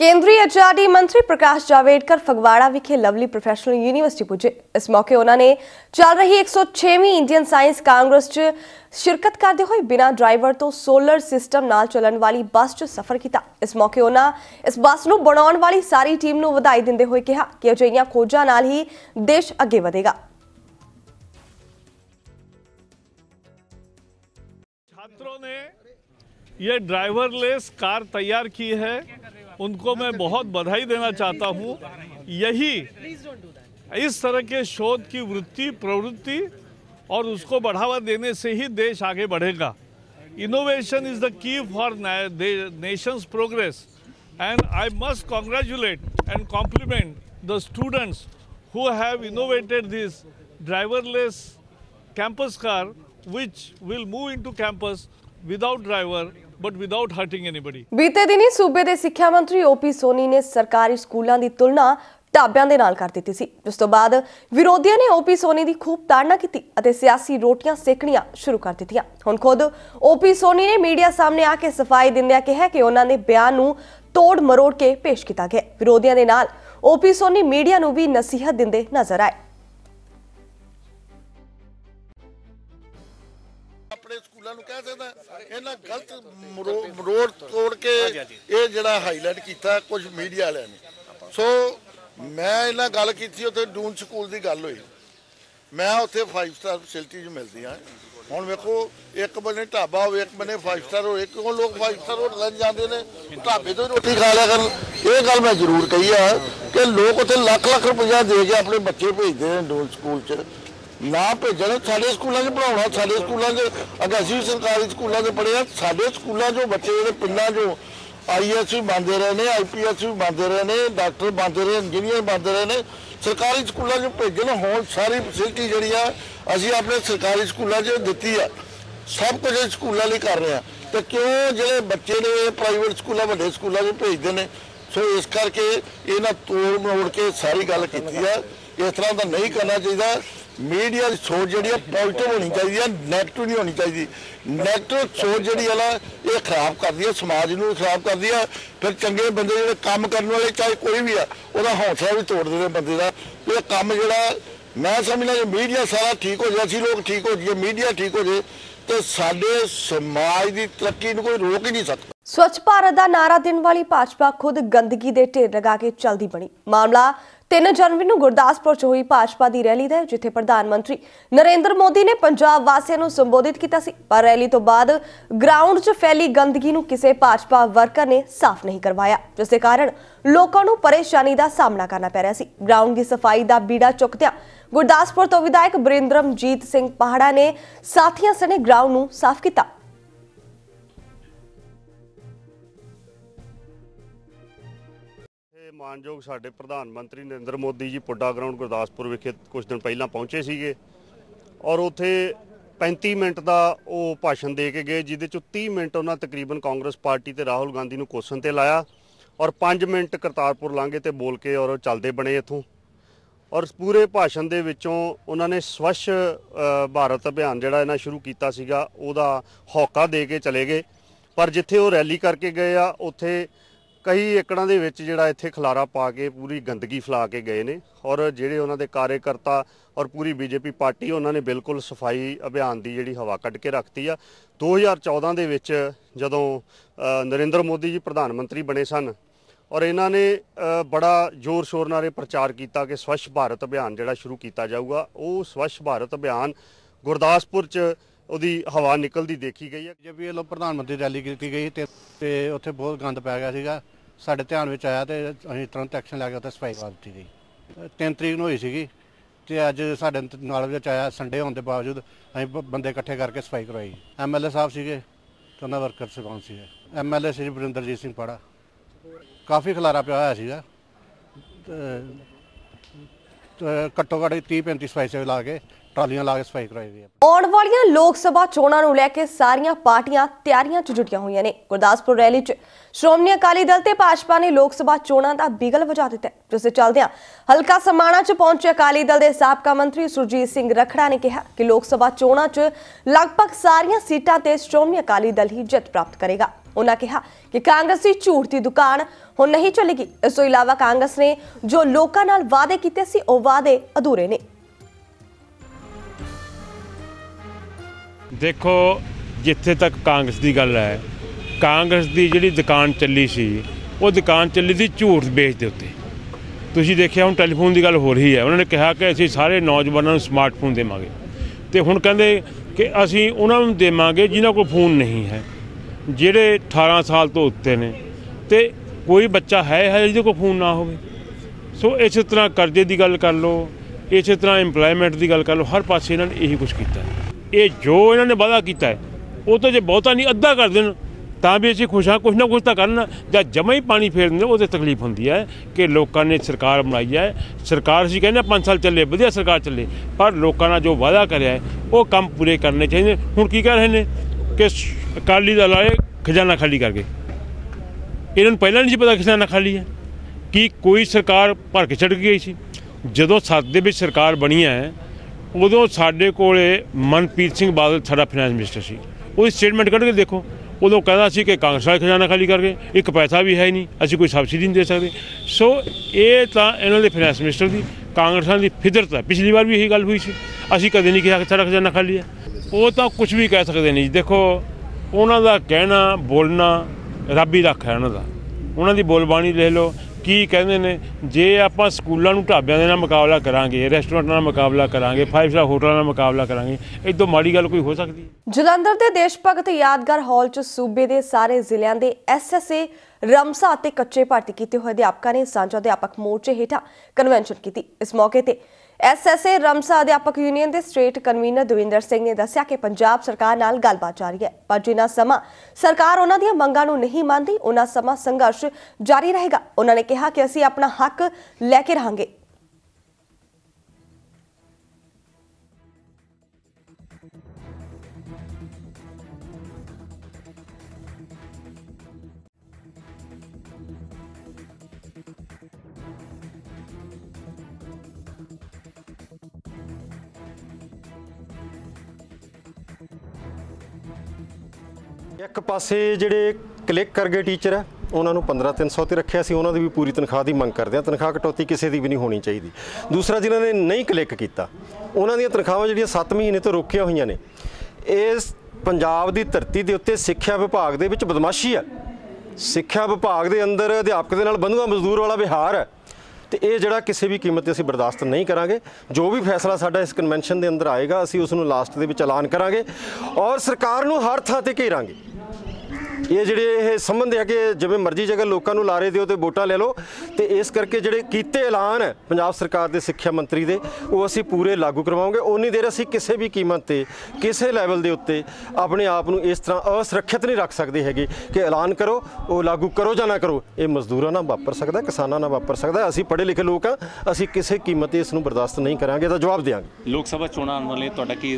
ਕੇਂਦਰੀ ਆਜ਼ਾਦੀ ਮੰਤਰੀ ਪ੍ਰਕਾਸ਼ ਜਾਵੇਡਕਰ ਫਗਵਾੜਾ ਵਿਖੇ ਲਵਲੀ ਪ੍ਰੋਫੈਸ਼ਨਲ ਯੂਨੀਵਰਸਿਟੀ ਪੁੱਜੇ ਇਸ ਮੌਕੇ ਉਹਨਾਂ ਨੇ ਚੱਲ ਰਹੀ 106ਵੀਂ ਇੰਡੀਅਨ ਸਾਇੰਸ ਕਾਂਗਰਸ 'ਚ ਸ਼ਿਰਕਤ ਕਰਦੇ ਹੋਏ ਬਿਨਾਂ ਡਰਾਈਵਰ ਤੋਂ ਸੋਲਰ ਸਿਸਟਮ ਨਾਲ ਚੱਲਣ ਵਾਲੀ ਬੱਸ 'ਚ ਸਫ਼ਰ ਕੀਤਾ ਇਸ ਮੌਕੇ ਉਹਨਾਂ ਇਸ ਬੱਸ ਨੂੰ ਬਣਾਉਣ ਵਾਲੀ ਸਾਰੀ ਟੀਮ ਨੂੰ ਵਧਾਈ ਦਿੰਦੇ ਹੋਏ ਕਿਹਾ ਕਿ ਅਜਿਹੀਆਂ ਖੋਜਾਂ ਨਾਲ ਹੀ ਦੇਸ਼ ਅੱਗੇ ਵਧੇਗਾ मित्रों ने ये ड्राइवरलेस कार तैयार की है उनको मैं बहुत बधाई देना चाहता हूँ। यही इस तरह के शोध की वृत्ति प्रवृत्ति और उसको बढ़ावा देने से ही देश आगे बढ़ेगा। Innovation is the key for nation's progress and I must congratulate and compliment the students who have innovated this driverless campus car which will move into campus without driver but without hurting anybody. ਬੀਤੇ ਦਿਨੀ ਸੂਬੇ ਦੇ ਸਿੱਖਿਆ ਮੰਤਰੀ ਓਪੀ ਸੋਨੀ ਨੇ ਸਰਕਾਰੀ ਸਕੂਲਾਂ ਦੀ ਤੁਲਨਾ ਢਾਬਿਆਂ ਦੇ ਨਾਲ ਕਰ ਦਿੱਤੀ ਸੀ। ਜਿਸ ਤੋਂ ਬਾਅਦ ਵਿਰੋਧੀਆਂ ਨੇ ਓਪੀ ਸੋਨੀ ਦੀ ਖੂਬ ਤਾੜਨਾ ਕੀਤੀ ਅਤੇ ਸਿਆਸੀ ਰੋਟੀਆਂ ਸੇਕਣੀਆਂ ਸ਼ੁਰੂ ਕਰ ਦਿੱਤੀਆਂ। ਹੁਣ ਖੁਦ ਓਪੀ ਸੋਨੀ ਨੇ ਮੀਡੀਆ ਸਾਹਮਣੇ ਆ ਕੇ ਸਫ਼ਾਈ ਦਿੰਦਿਆਂ ਕਿਹਾ ਕਿ ਉਹਨਾਂ ਦੇ ਬਿਆਨ ਨੂੰ ਤੋੜ ਮਰੋੜ ਕੇ ਪੇਸ਼ ਕੀਤਾ ਗਿਆ। ਵਿਰੋਧੀਆਂ ਦੇ ਨਾਲ ਓਪੀ ਸੋਨੀ ਮੀਡੀਆ ਨੂੰ ਵੀ ਨਸੀਹਤ ਦਿੰਦੇ ਨਜ਼ਰ ਆਏ। ਆਪਣੇ ਨੂੰ ਕਹਿ ਸਕਦਾ, ਇਹਨਾਂ ਗਲਤ ਮਰੋੜ ਤੋੜ ਕੇ ਇਹ ਜਿਹੜਾ ਹਾਈਲਾਈਟ ਕੀਤਾ ਕੁਝ ਮੀਡੀਆ ਵਾਲਿਆਂ ਨੇ। ਸੋ ਮੈਂ ਇਹਨਾਂ ਗੱਲ ਕੀਤੀ, ਉੱਥੇ ਡੂਨ ਸਕੂਲ ਦੀ ਗੱਲ ਹੋਈ। ਮੈਂ ਉੱਥੇ 5 ਸਟਾਰ ਫੈਸਿਲਿਟੀਜ਼ ਮਿਲਦੀਆਂ ਹੁਣ ਵੇਖੋ, ਇੱਕ ਬੰਨੇ ਢਾਬਾ ਹੋਵੇ, ਇੱਕ ਬੰਨੇ 5 ਸਟਾਰ ਹੋਵੇ ਕਿਉਂ ਲੋਕ 5 ਸਟਾਰ ਹੋਟਲਾਂ 'ਚ ਜਾਂਦੇ ਨੇ, ਢਾਬੇ ਤੋਂ ਹੀ ਰੋਟੀ ਖਾ ਲਿਆ ਕਰਨ। ਇਹ ਗੱਲ ਮੈਂ ਜ਼ਰੂਰ ਕਹੀ ਆ ਕਿ ਲੋਕ ਉੱਥੇ ਲੱਖ ਲੱਖ ਰੁਪਈਆ ਦੇ ਕੇ ਆਪਣੇ ਬੱਚੇ ਭੇਜਦੇ ਨੇ ਡੂਨ ਸਕੂਲ 'ਚ। ਨਾ ਭੇਜਣ, ਸਾਡੇ ਸਕੂਲਾਂ 'ਚ ਪੜਾਉਣਾ ਸਾਡੇ ਸਕੂਲਾਂ 'ਚ ਅਗਰ ਅਸੀਂ ਵੀ ਸਰਕਾਰੀ ਸਕੂਲਾਂ 'ਚ ਪੜ੍ਹੇ ਆ, ਸਾਡੇ ਸਕੂਲਾਂ 'ਚੋਂ ਬੱਚੇ ਜਿਹੜੇ ਪਿੰਡਾਂ 'ਚੋਂ ਆਈਐਸ ਵੀ ਬਣਦੇ ਰਹੇ ਨੇ ਆਈਪੀਐਸ ਵੀ ਬਣਦੇ ਰਹੇ ਨੇ, ਡਾਕਟਰ ਬਣਦੇ ਰਹੇ, ਇੰਜੀਨੀਅਰ ਬਣਦੇ ਰਹੇ ਨੇ, ਸਰਕਾਰੀ ਸਕੂਲਾਂ 'ਚ ਭੇਜਣ ਹੁਣ ਸਾਰੀ ਫੈਸਿਲਿਟੀ ਜਿਹੜੀ ਆ, ਅਸੀਂ ਆਪਣੇ ਸਰਕਾਰੀ ਸਕੂਲਾਂ 'ਚ ਦਿੱਤੀ ਆ। ਸਭ ਕੁਝ ਇਹ ਸਕੂਲਾਂ ਲਈ ਕਰ ਰਹੇ ਆ। ਤੇ ਕਿਉਂ ਜਿਹੜੇ ਬੱਚੇ ਨੇ, ਪ੍ਰਾਈਵੇਟ ਸਕੂਲਾਂ, ਵੱਡੇ ਸਕੂਲਾਂ 'ਚ ਭੇਜਦੇ ਨੇ? ਸੋ ਇਸ ਕਰਕੇ ਇਹਨਾਂ ਤੋੜ ਮੋੜ ਕੇ ਸਾਰੀ ਗੱਲ ਕੀਤੀ ਆ। ਇਸ ਤਰ੍ਹਾਂ ਦਾ ਨਹੀਂ ਕਰਨਾ ਚਾਹੀਦਾ। ਮੀਡੀਆ ਦੀ ਸੋਚ ਜਿਹੜੀ ਆ ਪੋਜ਼ਿਟਿਵ ਹੋਣੀ ਚਾਹੀਦੀ ਆ ਨੈਗੇਟਿਵ ਨਹੀਂ ਹੋਣੀ ਚਾਹੀਦੀ। ਨੈਗੇਟਿਵ ਸੋਚ ਜਿਹੜੀ ਆ ਨਾ, ਇਹ ਖਰਾਬ ਕਰਦੀ ਆ, ਸਮਾਜ ਨੂੰ ਖਰਾਬ ਕਰਦੀ ਆ। ਫਿਰ ਚੰਗੇ ਬੰਦੇ ਜਿਹੜੇ ਕੰਮ ਕਰਨ ਵਾਲੇ, ਚਾਹੇ ਕੋਈ ਵੀ ਆ, ਉਹਦਾ ਹੌਸਲਾ ਵੀ ਤੋੜ ਦਿੰਦੇ ਬੰਦੇ ਦਾ। ਇਹ ਕੰਮ ਜਿਹੜਾ, ਮੈਂ ਸਮਝਦਾ ਜੇ ਮੀਡੀਆ ਸਾਰਾ ਠੀਕ ਹੋ ਜਾਏ, ਅਸੀਂ ਲੋਕ ਠੀਕ ਹੋ ਜਾਈਏ, ਮੀਡੀਆ ਠੀਕ ਹੋ ਜਾਏ, ਤੇ ਸਾਡੇ ਸਮਾਜ ਦੀ ਤਰੱਕੀ ਨੂੰ ਕੋਈ ਰੋਕ ਹੀ ਨਹੀਂ ਸਕਦਾ। ਸਵੱਛ ਭਾਰਤ ਦਾ ਨਾਰਾ ਦੇਣ ਵਾਲੀ ਭਾਜਪਾ ਖੁਦ ਗੰਦਗੀ ਦੇ ਢੇਰ ਲਗਾ ਕੇ ਚੱਲਦੀ ਬਣੀ। ਮਾਮਲਾ 3 ਜਨਵਰੀ ਨੂੰ ਗੁਰਦਾਸਪੁਰ 'ਚ ਹੋਈ ਭਾਜਪਾ ਦੀ ਰੈਲੀ ਦਾ, ਜਿੱਥੇ ਪ੍ਰਧਾਨ ਮੰਤਰੀ ਨਰਿੰਦਰ ਮੋਦੀ ਨੇ ਪੰਜਾਬ ਵਾਸੀਆਂ ਨੂੰ ਸੰਬੋਧਿਤ ਕੀਤਾ ਸੀ। ਪਰ ਰੈਲੀ ਤੋਂ ਬਾਅਦ ਗਰਾਊਂਡ 'ਚ ਫੈਲੀ ਗੰਦਗੀ ਨੂੰ ਕਿਸੇ ਭਾਜਪਾ ਵਰਕਰ ਨੇ ਸਾਫ਼ ਨਹੀਂ ਕਰਵਾਇਆ, ਜਿਸ ਦੇ ਕਾਰਨ ਲੋਕਾਂ ਨੂੰ ਪਰੇਸ਼ਾਨੀ ਦਾ ਸਾਹਮਣਾ ਕਰਨਾ ਪੈ ਰਿਹਾ ਸੀ। ਗਰਾਊਂਡ ਦੀ ਸਫ਼ਾਈ ਦਾ ਬੀੜਾ ਚੁੱਕਦਿਆਂ ਗੁਰਦਾਸਪੁਰ ਤੋਂ ਵਿਧਾਇਕ ਬਰਿੰਦਰਮਜੀਤ ਸਿੰਘ ਪਹਾੜਾ ਨੇ ਸਾਥੀਆਂ ਸਣੇ ਗਰਾਊਂਡ ਨੂੰ ਸਾਫ਼ ਕੀਤਾ। ਮਾਨਯੋਗ ਸਾਡੇ ਪ੍ਰਧਾਨ ਮੰਤਰੀ ਨਰਿੰਦਰ ਮੋਦੀ ਜੀ ਪੁੱਡਾ ਗਰਾਊਂਡ ਗੁਰਦਾਸਪੁਰ ਵਿਖੇ ਕੁਝ ਦਿਨ ਪਹਿਲਾਂ ਪਹੁੰਚੇ ਸੀਗੇ ਔਰ ਉੱਥੇ 35 ਮਿੰਟ ਦਾ ਉਹ ਭਾਸ਼ਣ ਦੇ ਕੇ ਗਏ, ਜਿਹਦੇ ਚੋਂ 30 ਮਿੰਟ ਉਹਨਾਂ ਤਕਰੀਬਨ ਕਾਂਗਰਸ ਪਾਰਟੀ ਤੇ ਰਾਹੁਲ ਗਾਂਧੀ ਨੂੰ ਕੋਸਣ ਤੇ ਲਾਇਆ ਔਰ 5 ਮਿੰਟ ਕਰਤਾਰਪੁਰ ਲਾਂਘੇ ਤੇ ਬੋਲ ਕੇ ਔਰ ਚੱਲਦੇ ਬਣੇ ਇਥੋਂ। ਔਰ ਪੂਰੇ ਭਾਸ਼ਣ ਦੇ ਵਿੱਚੋਂ ਉਹਨਾਂ ਨੇ ਸਵੱਛ ਭਾਰਤ ਅਭਿਆਨ ਜਿਹੜਾ ਇਹਨਾਂ ਸ਼ੁਰੂ ਕੀਤਾ ਸੀਗਾ, ਉਹਦਾ ਹੌਕਾ ਦੇ ਕੇ ਚਲੇ ਗਏ। ਪਰ ਜਿੱਥੇ ਉਹ ਰੈਲੀ ਕਰਕੇ ਗਏ ਆ, ਉੱਥੇ ਕਈ ਏਕੜਾਂ ਦੇ ਵਿੱਚ ਜਿਹੜਾ ਇੱਥੇ ਖਲਾਰਾ ਪਾ ਕੇ ਪੂਰੀ ਗੰਦਗੀ ਫੈਲਾ ਕੇ ਗਏ ਨੇ ਔਰ ਜਿਹੜੇ ਉਹਨਾਂ ਦੇ ਕਾਰਜਕਰਤਾ ਔਰ ਪੂਰੀ ਬੀਜੇਪੀ ਪਾਰਟੀ ਉਹਨਾਂ ਨੇ ਬਿਲਕੁਲ ਸਫ਼ਾਈ ਅਭਿਆਨ ਦੀ ਜਿਹੜੀ ਹਵਾ ਕੱਢ ਕੇ ਰੱਖਤੀ ਆ। 2014 ਦੇ ਵਿੱਚ ਜਦੋਂ ਨਰਿੰਦਰ ਮੋਦੀ ਜੀ ਪ੍ਰਧਾਨ ਮੰਤਰੀ ਬਣੇ ਸਨ ਔਰ ਇਹਨਾਂ ਨੇ ਬੜਾ ਜ਼ੋਰ ਸ਼ੋਰ ਨਾਲ ਇਹ ਪ੍ਰਚਾਰ ਕੀਤਾ ਕਿ ਸਵੱਛ ਭਾਰਤ ਅਭਿਆਨ ਜਿਹੜਾ ਸ਼ੁਰੂ ਕੀਤਾ ਜਾਊਗਾ, ਉਹ ਸਵੱਛ ਭਾਰਤ ਅਭਿਆਨ ਗੁਰਦਾਸਪੁਰ 'ਚ ਉਹਦੀ ਹਵਾ ਨਿਕਲਦੀ ਦੇਖੀ ਗਈ ਹੈ। ਬੀਜੇਪੀ ਵੱਲੋਂ ਪ੍ਰਧਾਨ ਮੰਤਰੀ ਰੈਲੀ ਕੀਤੀ ਗਈ ਤੇ ਤੇ ਉੱਥੇ ਬਹੁਤ ਗੰਦ ਪੈ ਗਿਆ ਸੀਗਾ। ਸਾਡੇ ਧਿਆਨ ਵਿੱਚ ਆਇਆ ਤੇ ਅਸੀਂ ਤੁਰੰਤ ਐਕਸ਼ਨ ਲੈ ਕੇ ਉੱਥੇ ਸਫ਼ਾਈ ਕਰ ਦਿੱਤੀ ਗਈ। ਅ, ਤਿੰਨ ਤਰੀਕ ਨੂੰ ਹੋਈ ਸੀਗੀ ਤੇ ਅੱਜ ਸਾਡੇ ਨਾਲ ਵਿੱਚ ਆਇਆ ਸੰਡੇ ਹੋਣ ਦੇ ਬਾਵਜੂਦ ਅਸੀਂ ਬ- ਬੰਦੇ ਇਕੱਠੇ ਕਰਕੇ ਸਫ਼ਾਈ ਕਰਵਾਈ। ਐਮਐਲਏ ਸਾਹਿਬ ਸੀਗੇ ਤੇ ਉਹਨਾਂ ਵਰਕਰ ਸਗੋਂ। ਸੀਗੇ ਐਮਐਲਏ ਸ੍ਰੀ ਬਰਿੰਦਰਜੀਤ ਸਿੰਘ ਪਾੜਾ। ਕਾਫੀ ਖਲਾਰਾ ਪਿਆ ਹੋਇਆ ਸੀਗਾ। ਤੇ ਘੱਟੋ ਘੱਟ 30 35 ਸਫ਼ਾਈ ਸੇ ਲਾ ਕੇ ਟਰਾਲੀਆਂ ਲਾ ਕੇ ਸਫ਼ਾਈ ਕਰਵਾਈ ਗਈ ਹੈ ਆਉਣ ਵਾਲੀਆਂ ਲੋਕ ਸਭਾ ਚੋਣਾਂ ਨੂੰ ਲੈ ਕੇ ਸਾਰੀਆਂ ਪਾਰਟੀਆਂ ਤਿਆਰੀਆਂ 'ਚ ਜੁਟੀਆਂ ਹੋਈਆਂ ਨੇ। ਗੁਰਦਾਸਪੁਰ ਰੈਲੀ 'ਚ ਸ਼੍ਰੋਮਣੀ ਅਕਾਲੀ ਦਲ ਤੇ ਭਾਜਪਾ ਨੇ ਲੋਕ ਸਭਾ ਚੋਣਾਂ ਦਾ ਬਿਗਲ ਵਜਾ ਦਿੱਤਾ ਹੈ, ਜਿਸ ਦੇ ਚੱਲਦਿਆਂ ਹਲਕਾ ਸਮਾਣਾ 'ਚ ਪਹੁੰਚੇ ਅਕਾਲੀ ਦਲ ਦੇ ਸਾਬਕਾ ਮੰਤਰੀ ਸੁਰਜੀਤ ਸਿੰਘ ਰਖੜਾ ਨੇ ਕਿਹਾ ਕਿ ਲੋਕ ਸਭਾ ਚੋਣਾਂ 'ਚ ਲਗਭਗ ਸਾਰੀਆਂ ਸੀਟਾਂ ਤੇ ਸ਼੍ਰੋਮਣੀ ਅਕਾਲੀ ਦਲ ਹੀ ਜਿੱਤ ਪ੍ਰਾਪਤ ਕਰੇਗਾ। ਉਹਨਾਂ ਕਿਹਾ ਕਿ ਕਾਂਗਰਸੀ ਝੂਠ ਦੀ ਦੁਕਾਨ ਹੁਣ ਨਹੀਂ ਚੱਲੇਗੀ। ਇਸ ਤੋਂ ਇਲਾਵਾ ਕਾਂਗਰਸ ਨੇ ਜੋ ਲੋਕਾਂ ਨਾਲ ਵਾਅਦੇ ਕੀਤੇ ਸੀ ਉਹ ਵਾਅਦੇ ਅਧੂਰੇ ਨੇ। ਦੇਖੋ, ਜਿੱਥੇ ਤੱਕ ਕਾਂਗਰਸ ਦੀ ਗੱਲ ਹੈ, ਕਾਂਗਰਸ ਦੀ ਜਿਹੜੀ ਦੁਕਾਨ ਚੱਲੀ ਸੀ, ਉਹ ਦੁਕਾਨ ਚੱਲੀ ਸੀ ਝੂਠ ਬੇਚ ਦੇ ਉੱਤੇ। ਤੁਸੀਂ ਦੇਖਿਆ, ਹੁਣ ਟੈਲੀਫੋਨ ਦੀ ਗੱਲ ਹੋ ਰਹੀ ਹੈ। ਉਹਨਾਂ ਨੇ ਕਿਹਾ ਕਿ ਅਸੀਂ ਸਾਰੇ ਨੌਜਵਾਨਾਂ ਨੂੰ ਸਮਾਰਟਫੋਨ ਦੇਵਾਂਗੇ। ਤੇ ਹੁਣ ਕਹਿੰਦੇ ਕਿ ਅਸੀਂ ਉਹਨਾਂ ਨੂੰ ਦੇਵਾਂਗੇ ਜਿਨ੍ਹਾਂ ਕੋਲ ਫੋਨ ਨਹੀਂ ਹੈ, ਜਿਹੜੇ 18 ਸਾਲ ਤੋਂ ਉੱਤੇ ਨੇ। ਤੇ ਕੋਈ ਬੱਚਾ ਹੈ ਹੈ ਜਿਹਦੇ ਕੋਲ ਫੋਨ ਨਾ ਹੋਵੇ? ਸੋ ਇਸੇ ਤਰ੍ਹਾਂ ਕਰਜ਼ੇ ਦੀ ਗੱਲ ਕਰ ਲਓ, ਇਸੇ ਤਰ੍ਹਾਂ EMPLOYMENT ਦੀ ਗੱਲ ਕਰ ਲਓ, ਹਰ ਪਾਸੇ ਇਹਨਾਂ ਨੇ ਇਹੀ ਕੁਝ ਕੀਤਾ। ਇਹ ਜੋ ਇਹਨਾਂ ਨੇ ਵਾਅਦਾ ਕੀਤਾ ਹੈ, ਉਹ ਤਾਂ ਜੇ ਬਹੁਤਾ ਨਹੀਂ, ਅੱਧਾ ਕਰ ਦੇਣ, ਤਾਂ ਵੀ ਅਸੀਂ ਖੁਸ਼ ਹਾਂ ਕੁਛ ਨਾ ਕੁਛ ਤਾਂ ਕਰਨ ਜਾਂ ਜਮਾ ਹੀ ਪਾਣੀ ਫੇਰ ਦਿੰਦੇ, ਉਹਦੇ ਤਕਲੀਫ ਹੁੰਦੀ ਹੈ ਕਿ ਲੋਕਾਂ ਨੇ ਸਰਕਾਰ ਬਣਾਈ ਹੈ। ਸਰਕਾਰ ਅਸੀਂ ਕਹਿੰਦੇ 5 ਸਾਲ ਚੱਲੇ, ਵਧੀਆ ਸਰਕਾਰ ਚੱਲੇ, ਪਰ ਲੋਕਾਂ ਨਾਲ ਜੋ ਵਾਅਦਾ ਕਰਿਆ ਉਹ ਕੰਮ ਪੂਰੇ ਕਰਨੇ ਚਾਹੀਦੇ। ਹੁਣ ਕੀ ਕਹਿ ਰਹੇ ਨੇ ਕਿ ਅਕਾਲੀ ਦਲ ਵਾਲੇ ਖਜ਼ਾਨਾ ਖਾਲੀ ਕਰ ਗਏ। ਇਹਨਾਂ ਨੂੰ ਪਹਿਲਾਂ ਨਹੀਂ ਸੀ ਪਤਾ ਖਜ਼ਾਨਾ ਖਾਲੀ ਹੈ। ਕਿ ਕੋਈ ਸਰਕਾਰ ਭਰ ਕੇ ਛੱਡ ਗਈ ਸੀ? ਜਦੋਂ ਸੱਤ ਦੇ ਵਿੱਚ ਸਰਕਾਰ ਬਣੀ ਹੈ ਉਦੋਂ ਸਾਡੇ ਕੋਲੇ ਮਨਪ੍ਰੀਤ ਸਿੰਘ ਬਾਦਲ ਸਾਡਾ ਫਾਈਨੈਂਸ ਮਿਨਿਸਟਰ ਸੀ। ਉਹਦੀ ਸਟੇਟਮੈਂਟ ਕੱਢ ਕੇ ਦੇਖੋ, ਉਦੋਂ ਕਹਿੰਦਾ ਸੀ ਕਿ ਕਾਂਗਰਸ ਵਾਲੇ ਖਜ਼ਾਨਾ ਖਾਲੀ ਕਰਕੇ ਇੱਕ ਪੈਸਾ ਵੀ ਹੈ ਹੀ ਨਹੀਂ, ਅਸੀਂ ਕੋਈ ਸਬਸਿਡੀ ਨਹੀਂ ਦੇ ਸਕਦੇ। ਸੋ ਇਹ ਤਾਂ ਇਹਨਾਂ ਦੇ ਫਾਈਨੈਂਸ ਮਿਨਿਸਟਰ ਦੀ, ਕਾਂਗਰਸਾਂ ਦੀ ਫਿਦਰਤ ਹੈ। ਪਿਛਲੀ ਵਾਰ ਵੀ ਇਹੀ ਗੱਲ ਹੋਈ ਸੀ। ਅਸੀਂ ਕਦੇ ਨਹੀਂ ਕਿਹਾ ਕਿ ਸਾਡਾ ਖਜ਼ਾਨਾ ਖਾਲੀ ਹੈ। ਉਹ ਤਾਂ ਕੁਝ ਵੀ ਕਹਿ ਸਕਦੇ ਨਹੀਂ। ਜੀ ਦੇਖੋ, ਉਹਨਾਂ ਦਾ ਕਹਿਣਾ, ਬੋਲਣਾ, ਰੱਬ ਹੀ ਰੱਖਿਆ ਉਹਨਾਂ ਦਾ। ਉਹਨਾਂ ਦੀ ਬੋਲਬਾਣੀ ਲੈ ਲਓ ਕੀ ਕਹਿੰਦੇ ਨੇ, ਜੇ ਆਪਾਂ ਸਕੂਲਾਂ ਨੂੰ ਢਾਬਿਆਂ ਦੇ ਨਾਲ ਮੁਕਾਬਲਾ ਕਰਾਂਗੇ, ਰੈਸਟੋਰੈਂਟਾਂ ਨਾਲ ਮੁਕਾਬਲਾ ਕਰਾਂਗੇ 5 ਸਟਾਰ ਹੋਟਲਾਂ ਨਾਲ ਮੁਕਾਬਲਾ ਕਰਾਂਗੇ ਇਹ ਮਾੜੀ ਗੱਲ ਕੋਈ ਹੋ ਸਕਦੀ ਹੈ? ਜਲੰਧਰ ਦੇ ਦੇਸ਼ ਭਗਤ ਯਾਦਗਾਰ ਹਾਲ 'ਚ ਸੂਬੇ ਦੇ ਸਾਰੇ ਜ਼ਿਲ੍ਹਿਆਂ ਦੇ ਐਸਐਸਏ ਰਮਸਾ ਅਤੇ ਕੱਚੇ ਭਰਤੀ ਕੀਤੇ ਹੋਏ ਅਧਿਆਪਕਾਂ ਨੇ ਸਾਂਝਾ ਅਧਿਆਪਕ ਮੋਰਚੇ ਹੇਠਾਂ ਕਨਵੈਨਸ਼ਨ ਕੀਤੀ। ਇਸ ਮੌਕੇ ਤੇ ਐਸਐਸਏ ਰਮਸਾ ਅਧਿਆਪਕ ਯੂਨੀਅਨ ਦੇ ਸਟੇਟ ਕਨਵੀਨਰ ਦਵਿੰਦਰ ਸਿੰਘ ਨੇ ਦੱਸਿਆ ਕਿ ਪੰਜਾਬ ਸਰਕਾਰ ਨਾਲ ਗੱਲਬਾਤ ਜਾਰੀ ਹੈ, ਪਰ ਜਿੰਨਾ ਸਮਾਂ ਸਰਕਾਰ ਉਹਨਾਂ ਦੀਆਂ ਮੰਗਾਂ ਨੂੰ ਨਹੀਂ ਮੰਨਦੀ ਉਹਨਾਂ ਸਮਾਂ ਸੰਘਰਸ਼ ਜਾਰੀ ਰਹੇਗਾ। ਉਹਨਾਂ ਨੇ ਕਿਹਾ ਕਿ ਅਸੀਂ ਆਪਣਾ ਹੱਕ ਲੈ ਕੇ ਰਹਾਂਗੇ। ਇੱਕ ਪਾਸੇ ਜਿਹੜੇ ਕਲਿੱਕ ਕਰ ਗਏ ਟੀਚਰ ਹੈ, ਉਹਨਾਂ ਨੂੰ 15300 ਤੇ ਰੱਖਿਆ ਸੀ, ਉਹਨਾਂ ਦੀ ਵੀ ਪੂਰੀ ਤਨਖਾਹ ਦੀ ਮੰਗ ਕਰਦੇ ਆ ਤਨਖਾਹ ਕਟੌਤੀ ਕਿਸੇ ਦੀ ਵੀ ਨਹੀਂ ਹੋਣੀ ਚਾਹੀਦੀ। ਦੂਸਰਾ ਜਿਨ੍ਹਾਂ ਨੇ ਨਹੀਂ ਕਲਿੱਕ ਕੀਤਾ, ਉਹਨਾਂ ਦੀਆਂ ਤਨਖਾਹਾਂ ਜਿਹੜੀਆਂ 7 ਮਹੀਨੇ ਤੋਂ ਰੋਕੀਆਂ ਹੋਈਆਂ ਨੇ ਇਸ ਪੰਜਾਬ ਦੀ ਧਰਤੀ ਦੇ ਉੱਤੇ ਸਿੱਖਿਆ ਵਿਭਾਗ ਦੇ ਵਿੱਚ ਬਦਮਾਸ਼ੀ ਹੈ। ਸਿੱਖਿਆ ਵਿਭਾਗ ਦੇ ਅੰਦਰ ਅਧਿਆਪਕ ਦੇ ਨਾਲ ਬੰਧੂਆ ਮਜ਼ਦੂਰ ਵਾਲਾ ਵਿਹਾਰ ਹੈ। ਤੇ ਇਹ ਜਿਹੜਾ ਕਿਸੇ ਵੀ ਕੀਮਤ ਤੇ ਅਸੀਂ ਬਰਦਾਸ਼ਤ ਨਹੀਂ ਕਰਾਂਗੇ। ਜੋ ਵੀ ਫੈਸਲਾ ਸਾਡਾ ਇਸ ਕਨਵੈਨਸ਼ਨ ਦੇ ਅੰਦਰ ਆਏਗਾ, ਅਸੀਂ ਉਸ ਨੂੰ ਲਾਸਟ ਦੇ ਵਿੱਚ ਐਲਾਨ ਕਰਾਂਗੇ। ਔਰ ਸਰਕਾਰ ਨੂੰ ਹਰ ਥਾਂ ਤੇ ਘੇਰਾਂਗੇ। ਇਹ ਜਿਹੜੇ ਇਹ ਸੰਬੰਧ ਹੈ ਕਿ ਜਿਵੇਂ ਮਰਜ਼ੀ ਜਗ੍ਹਾ ਲੋਕਾਂ ਨੂੰ ਲਾਰੇ ਦਿਓ ਤੇ ਵੋਟਾਂ ਲੈ ਲਓ। ਤੇ ਇਸ ਕਰਕੇ ਜਿਹੜੇ ਕੀਤੇ ਐਲਾਨ ਹੈ ਪੰਜਾਬ ਸਰਕਾਰ ਦੇ ਸਿੱਖਿਆ ਮੰਤਰੀ ਦੇ ਉਹ ਅਸੀਂ ਪੂਰੇ ਲਾਗੂ ਕਰਵਾਵਾਂਗੇ। ਉਨੀ ਦੇਰ ਅਸੀਂ ਕਿਸੇ ਵੀ ਕੀਮਤ ਤੇ ਕਿਸੇ ਲੈਵਲ ਦੇ ਉੱਤੇ ਆਪਣੇ ਆਪ ਨੂੰ ਇਸ ਤਰ੍ਹਾਂ ਅਸੁਰੱਖਿਅਤ ਨਹੀਂ ਰੱਖ ਸਕਦੇ ਹੈਗੇ ਕਿ ਐਲਾਨ ਕਰੋ ਉਹ ਲਾਗੂ ਕਰੋ ਜਾਂ ਨਾ ਕਰੋ। ਇਹ ਮਜ਼ਦੂਰਾਂ ਨਾਲ ਵਾਪਰ ਸਕਦਾ ਕਿਸਾਨਾਂ ਨਾਲ ਵਾਪਰ ਸਕਦਾ ਅਸੀਂ ਪੜ੍ਹੇ ਲਿਖੇ ਲੋਕ ਆ ਅਸੀਂ ਕਿਸੇ ਕੀਮਤ ਤੇ ਇਸ ਨੂੰ ਬਰਦਾਸ਼ਤ ਨਹੀਂ ਕਰਾਂਗੇ ਇਹਦਾ ਜਵਾਬ ਦੇਵਾਂਗੇ ਲੋਕ ਸਭਾ ਚੋਣਾਂ ਆਉਣ ਵਾਲੇ ਤੁਹਾਡਾ ਕੀ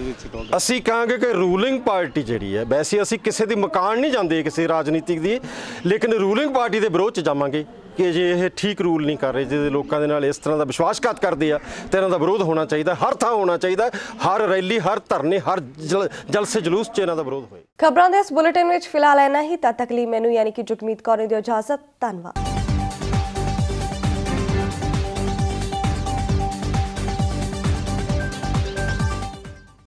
ਅਸੀਂ ਕਹਾਂਗੇ ਕਿ ਰੂਲਿੰਗ ਪਾਰਟੀ ਜਿਹੜੀ ਹੈ ਵੈਸੇ ਅਸੀਂ ਕਿਸੇ ਦੀ ਮਕਾਨ ਨਹੀਂ ਜਾਂਦੇ ਕਿਸੇ ਰਾਜਨੀਤਿਕ ਦੀ। ਲੇਕਿਨ ਰੂਲਿੰਗ ਪਾਰਟੀ ਦੇ ਵਿਰੋਧ ਚ ਜਾਵਾਂਗੇ ਕਿ ਜੇ ਇਹ ਠੀਕ ਰੂਲ ਨਹੀਂ ਕਰ ਰਹੇ, ਜਿਹਦੇ ਲੋਕਾਂ ਦੇ ਨਾਲ ਇਸ ਤਰ੍ਹਾਂ ਦਾ ਵਿਸ਼ਵਾਸਘਾਤ ਕਰਦੇ ਆ, ਤੇ ਇਹਨਾਂ ਦਾ ਵਿਰੋਧ ਹੋਣਾ ਚਾਹੀਦਾ, ਹਰ ਥਾਂ ਹੋਣਾ ਚਾਹੀਦਾ, ਹਰ ਰੈਲੀ, ਹਰ ਧਰਨੇ, ਹਰ ਜਲ- ਜਲਸੇ ਜਲੂਸ 'ਚ ਇਹਨਾਂ ਦਾ ਵਿਰੋਧ ਹੋਏ। ਖਬਰਾਂ ਦੇ ਇਸ ਬੁਲੇਟਿਨ ਵਿੱਚ ਫਿਲਹਾਲ ਇੰਨਾ ਹੀ। ਤਦ ਤੱਕ ਲਈ ਮੈਨੂੰ ਯਾਨੀ ਕਿ ਜੁਗਮੀਤ ਕੌਰ ਨੂੰ ਦਿਓ ਇਜਾਜ਼ਤ। ਧੰਨਵਾਦ।